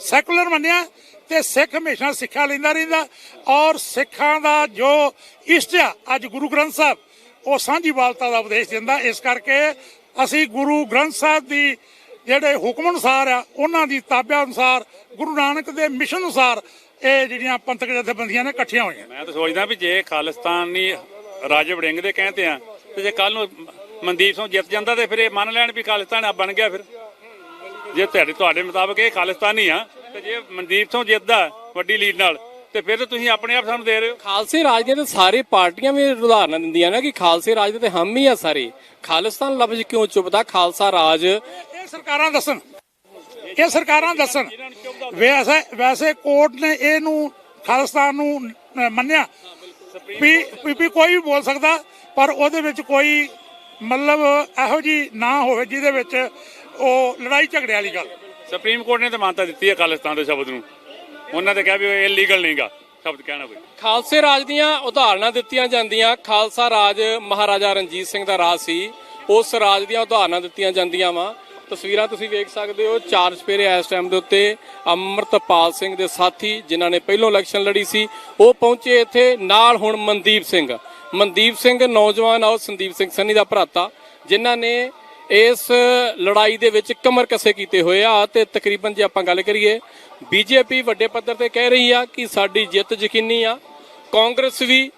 ਸੈਕੂਲਰ ਮੰਨਿਆ ਤੇ ਸਿੱਖ ਹਮੇਸ਼ਾ ਸਿੱਖਿਆ ਲੈਂਦਾ ਰਹਿੰਦਾ। ਔਰ ਸਿੱਖਾਂ ਦਾ ਜੋ ਇਸ਼ਟ ਆ ਅੱਜ ਗੁਰੂ ਗ੍ਰੰਥ ਸਾਹਿਬ ਉਹ ਸਾਂਝੀਵਾਲਤਾ ਦਾ ਉਪਦੇਸ਼ ਦਿੰਦਾ। ਇਸ ਕਰਕੇ ਅਸੀਂ ਗੁਰੂ ਗ੍ਰੰਥ ਸਾਹਿਬ ਦੀ ਜਿਹੜੇ ਹੁਕਮ ਅਨੁਸਾਰ ਆ, ਉਹਨਾਂ ਦੀ ਤਾਬਿਆ ਅਨੁਸਾਰ, ਗੁਰੂ ਨਾਨਕ ਦੇ ਮਿਸ਼ਨ ਅਨੁਸਾਰ ਇਹ ਜਿਹੜੀਆਂ ਪੰਥਕ ਜਥੇਬੰਦੀਆਂ ਨੇ ਇਕੱਠੀਆਂ ਹੋਈਆਂ। ਮੈਂ ਤਾਂ ਸੋਚਦਾ ਵੀ ਜੇ ਖਾਲਿਸਤਾਨੀ ਰਾਜੇ ਵੜਿੰਗ ਦੇ ਕਹਿੰਦੇ ਆ, ਤੇ ਜੇ ਕੱਲ ਨੂੰ ਮਨਦੀਪ ਸਿੰਘ ਜਿੱਤ ਜਾਂਦਾ ਤੇ ਫਿਰ ਇਹ ਮੰਨ ਲੈਣ ਵੀ ਖਾਲਿਸਤਾਨ ਆ, ਬਣ ਗਿਆ ਫਿਰ। ਜੇ ਤੁਹਾਡੇ ਤੁਹਾਡੇ ਮੁਤਾਬਕ ਇਹ ਖਾਲਿਸਤਾਨੀ ਆ, ਤੇ ਜੇ ਮਨਦੀਪ ਸਿੰਘ ਜਿੱਤਦਾ ਵੱਡੀ ਲੀਡ ਨਾਲ ਤੇ ਫਿਰ ਤੁਸੀਂ ਆਪਣੇ ਆਪ ਸਾਨੂੰ ਦੇ ਰਹੇ ਹੋ। ਖਾਲਸੇ ਰਾਜ ਦੀਆਂ ਤੇ ਸਾਰੇ ਪਾਰਟੀਆਂ ਵੀ ਉਦਾਹਰਨਾਂ ਦਿੰਦੀਆਂ ਨੇ ਕਿ ਖਾਲਸੇ ਰਾਜ ਦੇ ਤੇ ਹਮ ਹੀ ਆ ਸਾਰੇ। ਖਾਲਿਸਤਾਨ ਲਫ਼ਜ਼ ਕਿਉਂ ਚੁੱਪਦਾ? ਖਾਲਸਾ ਰਾਜ। ਇਹ ਸਰਕਾਰਾਂ ਦੱਸਣ। ਇਹ ਸਰਕਾਰਾਂ ਦੱਸਣ। ਵੈਸੇ ਵੈਸੇ ਕੋਰਟ ਨੇ ਇਹਨੂੰ ਖਾਲਿਸਤਾਨ ਨੂੰ ਮੰਨਿਆ। ਵੀ ਕੋਈ ਵੀ ਬੋਲ ਸਕਦਾ ਪਰ ਉਹਦੇ ਵਿੱਚ ਕੋਈ ਮਤਲਬ ਇਹੋ ਜੀ ਨਾ ਹੋਵੇ ਜਿਹਦੇ ਵਿੱਚ ਉਹ ਲੜਾਈ ਝਗੜੇ ਵਾਲੀ ਗੱਲ। ਸੁਪਰੀਮ ਕੋਰਟ ਨੇ ਤਾਂ ਮਾਨਤਾ ਦਿੱਤੀ ਹੈ ਖਾਲਿਸਤਾਨ ਦੇ ਸ਼ਬਦ ਨੂੰ। ਉਹਨਾਂ ਨੇ ਕਿਹਾ ਵੀ ਇਹ ਇਲੀਗਲ ਨਹੀਂਗਾ, ਸ਼ਬਦ ਕਹਿਣਾ ਕੋਈ ਖਾਲਸੇ ਰਾਜ ਦੀਆਂ ਉਦਾਹਰਨਾਂ ਦਿੱਤੀਆਂ ਜਾਂਦੀਆਂ, ਖਾਲਸਾ ਰਾਜ ਮਹਾਰਾਜਾ ਰਣਜੀਤ ਸਿੰਘ ਦਾ ਰਾਜ ਸੀ, ਉਸ ਰਾਜ ਦੀਆਂ ਉਦਾਹਰਨਾਂ ਦਿੱਤੀਆਂ ਜਾਂਦੀਆਂ ਵਾ। ਤਸਵੀਰਾਂ ਤੁਸੀਂ ਵੇਖ ਸਕਦੇ ਹੋ, ਚਾਰ ਚਪੇਰੇ ਇਸ ਟਾਈਮ ਦੇ ਉੱਤੇ, ਅਮਰਤਪਾਲ ਸਿੰਘ ਦੇ ਸਾਥੀ, ਜਿਨ੍ਹਾਂ ਨੇ ਪਹਿਲੋਂ ਇਲੈਕਸ਼ਨ ਲੜੀ ਸੀ, ਉਹ ਪਹੁੰਚੇ ਇੱਥੇ, ਨਾਲ ਹੁਣ ਮਨਦੀਪ ਸਿੰਘ। ਮਨਦੀਪ ਸਿੰਘ ਨੌਜਵਾਨ ਆ, ਉਹ ਸੰਦੀਪ ਸਿੰਘ ਸੰਨੀ ਦਾ ਭਰਾਤਾ ਜਿਨ੍ਹਾਂ ਨੇ ਇਸ ਲੜਾਈ ਦੇ ਵਿੱਚ ਕਮਰ ਕਸੇ ਕੀਤੇ ਹੋਏ ਆ ਤੇ ਤਕਰੀਬਨ ਜੇ ਆਪਾਂ ਗੱਲ ਕਰੀਏ, ਬੀਜੇਪੀ ਵੱਡੇ ਪੱਧਰ ਤੇ ਕਹਿ ਰਹੀ ਆ ਕਿ ਸਾਡੀ ਜਿੱਤ ਯਕੀਨੀ ਆ। ਕਾਂਗਰਸ ਵੀ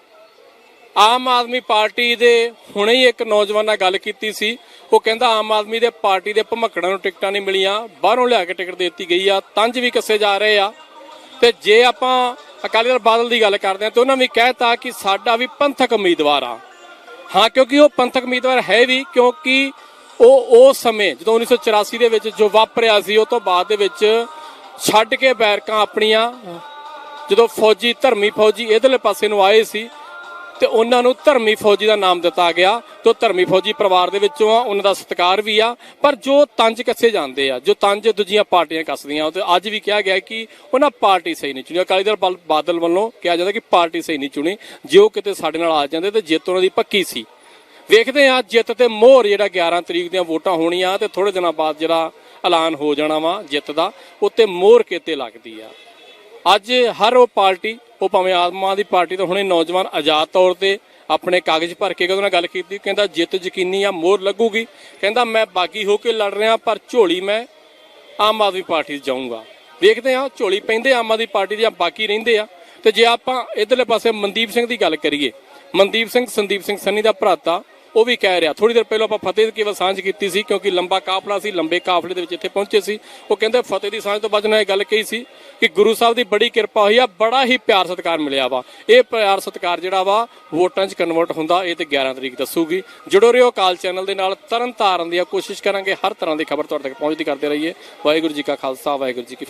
ਆਮ ਆਦਮੀ ਪਾਰਟੀ ਦੇ ਹੁਣੇ ਹੀ ਇੱਕ ਨੌਜਵਾਨ ਨਾਲ ਗੱਲ ਕੀਤੀ ਸੀ। ਉਹ ਕਹਿੰਦਾ ਆਮ ਆਦਮੀ ਦੇ ਪਾਰਟੀ ਦੇ ਭਮਕੜਾਂ ਨੂੰ ਟਿਕਟਾਂ ਨਹੀਂ ਮਿਲੀਆਂ, ਬਾਹਰੋਂ ਲਿਆ ਕੇ ਟਿਕਟ ਦਿੱਤੀ ਗਈ ਆ, ਤੰਜ ਵੀ ਕੱਸੇ ਜਾ ਰਹੇ ਆ। ਤੇ ਜੇ ਆਪਾਂ ਅਕਾਲੀ ਦਲ ਬਾਦਲ ਦੀ ਗੱਲ ਕਰਦੇ ਆ ਤੇ ਉਹਨਾਂ ਵੀ ਕਹਿਤਾ ਕਿ ਸਾਡਾ ਵੀ ਪੰਥਕ ਉਮੀਦਵਾਰ ਆ। ਹਾਂ, ਕਿਉਂਕਿ ਉਹ ਪੰਥਕ ਉਮੀਦਵਾਰ ਹੈ ਵੀ, ਕਿਉਂਕਿ ਉਹ ਉਸ ਸਮੇਂ ਜਦੋਂ 1984 ਦੇ ਵਿੱਚ ਜੋ ਵਾਪਰਿਆ ਸੀ, ਉਹ ਤੋਂ ਬਾਅਦ ਦੇ ਵਿੱਚ ਛੱਡ ਕੇ ਬੈਰਕਾਂ ਆਪਣੀਆਂ, ਜਦੋਂ ਫੌਜੀ ਧਰਮੀ ਫੌਜੀ ਇਧਰਲੇ ਪਾਸੇ ਨੂੰ ਆਏ ਸੀ, ਤੇ ਉਹਨਾਂ ਨੂੰ ਧਰਮੀ ਫੌਜੀ ਦਾ ਨਾਮ ਦਿੱਤਾ ਗਿਆ, ਤੇ ਉਹ ਧਰਮੀ ਫੌਜੀ ਪਰਿਵਾਰ ਦੇ ਵਿੱਚੋਂ ਆ, ਉਹਨਾਂ ਦਾ ਸਤਿਕਾਰ ਵੀ ਆ, ਪਰ ਜੋ ਤੰਜ ਕੱਸੇ ਜਾਂਦੇ ਆ, ਜੋ ਤੰਜ ਦੂਜੀਆਂ ਪਾਰਟੀਆਂ ਕੱਸਦੀਆਂ, ਉਹ ਤੇ ਅੱਜ ਵੀ ਕਿਹਾ ਗਿਆ ਕਿ ਉਹਨਾਂ ਪਾਰਟੀ ਸਹੀ ਨਹੀਂ ਚੁਣੀ। ਅਕਾਲੀ ਦਲ ਬਲ- ਬਾਦਲ ਵੱਲੋਂ ਕਿਹਾ ਜਾਂਦਾ ਕਿ ਪਾਰਟੀ ਸਹੀ ਨਹੀਂ ਚੁਣੀ, ਜੇ ਉਹ ਕਿਤੇ ਸਾਡੇ ਨਾਲ ਆ ਜਾਂਦੇ, ਤੇ ਜਿੱਤ ਉਹਨਾਂ ਦੀ ਪੱਕੀ ਸੀ। ਵੇਖਦੇ ਆ ਜਿੱਤ ਤੇ ਮੋਹਰ ਜਿਹੜਾ 11 ਤਰੀਕ ਦੀਆਂ ਵੋਟਾਂ ਹੋਣੀਆਂ ਤੇ ਥੋੜੇ ਦਿਨਾਂ ਬਾਅਦ ਜਿਹੜਾ ਐਲਾਨ ਹੋ ਜਾਣਾ ਵਾ ਜਿੱਤ ਦਾ, ਉੱਤੇ ਮੋਹਰ ਕਿਤੇ ਲੱਗਦੀ ਆ। ਅੱਜ ਹਰ ਉਹ ਪਾਰਟੀ, ਉਹ ਭਾਵੇਂ ਆਮ ਆਦਮੀ ਪਾਰਟੀ ਤੋਂ ਹੁਣੇ ਨੌਜਵਾਨ ਆਜ਼ਾਦ ਤੌਰ ਤੇ ਆਪਣੇ ਕਾਗਜ਼ ਭਰ ਕੇ ਉਹਦੇ ਨਾਲ ਗੱਲ ਕੀਤੀ, ਕਹਿੰਦਾ ਜਿੱਤ ਯਕੀਨੀ ਆ, ਮੋਹਰ ਲੱਗੂਗੀ। ਕਹਿੰਦਾ ਮੈਂ ਬਾਗੀ ਹੋ ਕੇ ਲੜ ਰਿਹਾ, ਪਰ ਝੋਲੀ ਮੈਂ ਆਮ ਆਦਮੀ ਪਾਰਟੀ 'ਚ ਜਾਊਂਗਾ। ਵੇਖਦੇ ਆ ਝੋਲੀ ਪੈਂਦੇ ਆਮ ਆਦਮੀ ਪਾਰਟੀ ਦੀਆਂ ਬਾਕੀ ਰਹਿੰਦੇ ਆ। ਤੇ ਜੇ ਆਪਾਂ ਇਧਰਲੇ ਪਾਸੇ ਮਨਦੀਪ ਸਿੰਘ ਦੀ ਗੱਲ ਕਰੀਏ, ਮਨਦੀਪ ਸਿੰਘ, ਸੰਦੀਪ ਸਿੰਘ ਸੰਨੀ ਦਾ ਭਰਾਤਾ ਉਹ ਵੀ ਕਹਿ ਰਿਹਾ। ਥੋੜੀ ਦੇਰ ਪਹਿਲਾਂ ਆਪਾਂ ਫਤਿਹ ਦੀ ਕੇਵਲ ਸਾਂਝ ਕੀਤੀ ਸੀ ਕਿਉਂਕਿ ਲੰਬਾ ਕਾਫਲਾ ਸੀ, ਲੰਬੇ ਕਾਫਲੇ ਦੇ ਵਿੱਚ ਇੱਥੇ ਪਹੁੰਚੇ ਸੀ। ਉਹ ਕਹਿੰਦੇ ਫਤਿਹ ਦੀ ਸਾਂਝ ਤੋਂ ਬਾਅਦ ਉਹਨਾਂ ਇਹ ਗੱਲ ਕਹੀ ਸੀ ਕਿ ਗੁਰੂ ਸਾਹਿਬ ਦੀ ਬੜੀ ਕਿਰਪਾ ਹੋਈ ਆ, ਬੜਾ ਹੀ ਪਿਆਰ ਸਤਿਕਾਰ ਮਿਲਿਆ ਵਾ। ਇਹ ਪਿਆਰ ਸਤਿਕਾਰ ਜਿਹੜਾ ਵਾ, ਵੋਟਾਂ 'ਚ ਕਨਵਰਟ ਹੁੰਦਾ, ਇਹ ਤੇ 11 ਤਰੀਕ ਦੱਸੂਗੀ। ਜੁੜੋ ਰਹੋ ਕਾਲ ਚੈਨਲ ਦੇ ਨਾਲ, ਤਰਨ ਤਾਰਨ ਦੀ ਕੋਸ਼ਿਸ਼ ਕਰਾਂਗੇ, ਹਰ ਤਰ੍ਹਾਂ ਦੀ ਖਬਰ ਤੁਹਾਡੇ ਤੱਕ ਪਹੁੰਚਦੀ ਕਰਦੇ ਰਹੀਏ। ਵਾਹਿਗੁਰੂ ਜੀ ਕਾ ਖਾਲਸਾ, ਵਾਹਿਗੁਰੂ ਜੀ ਕੀ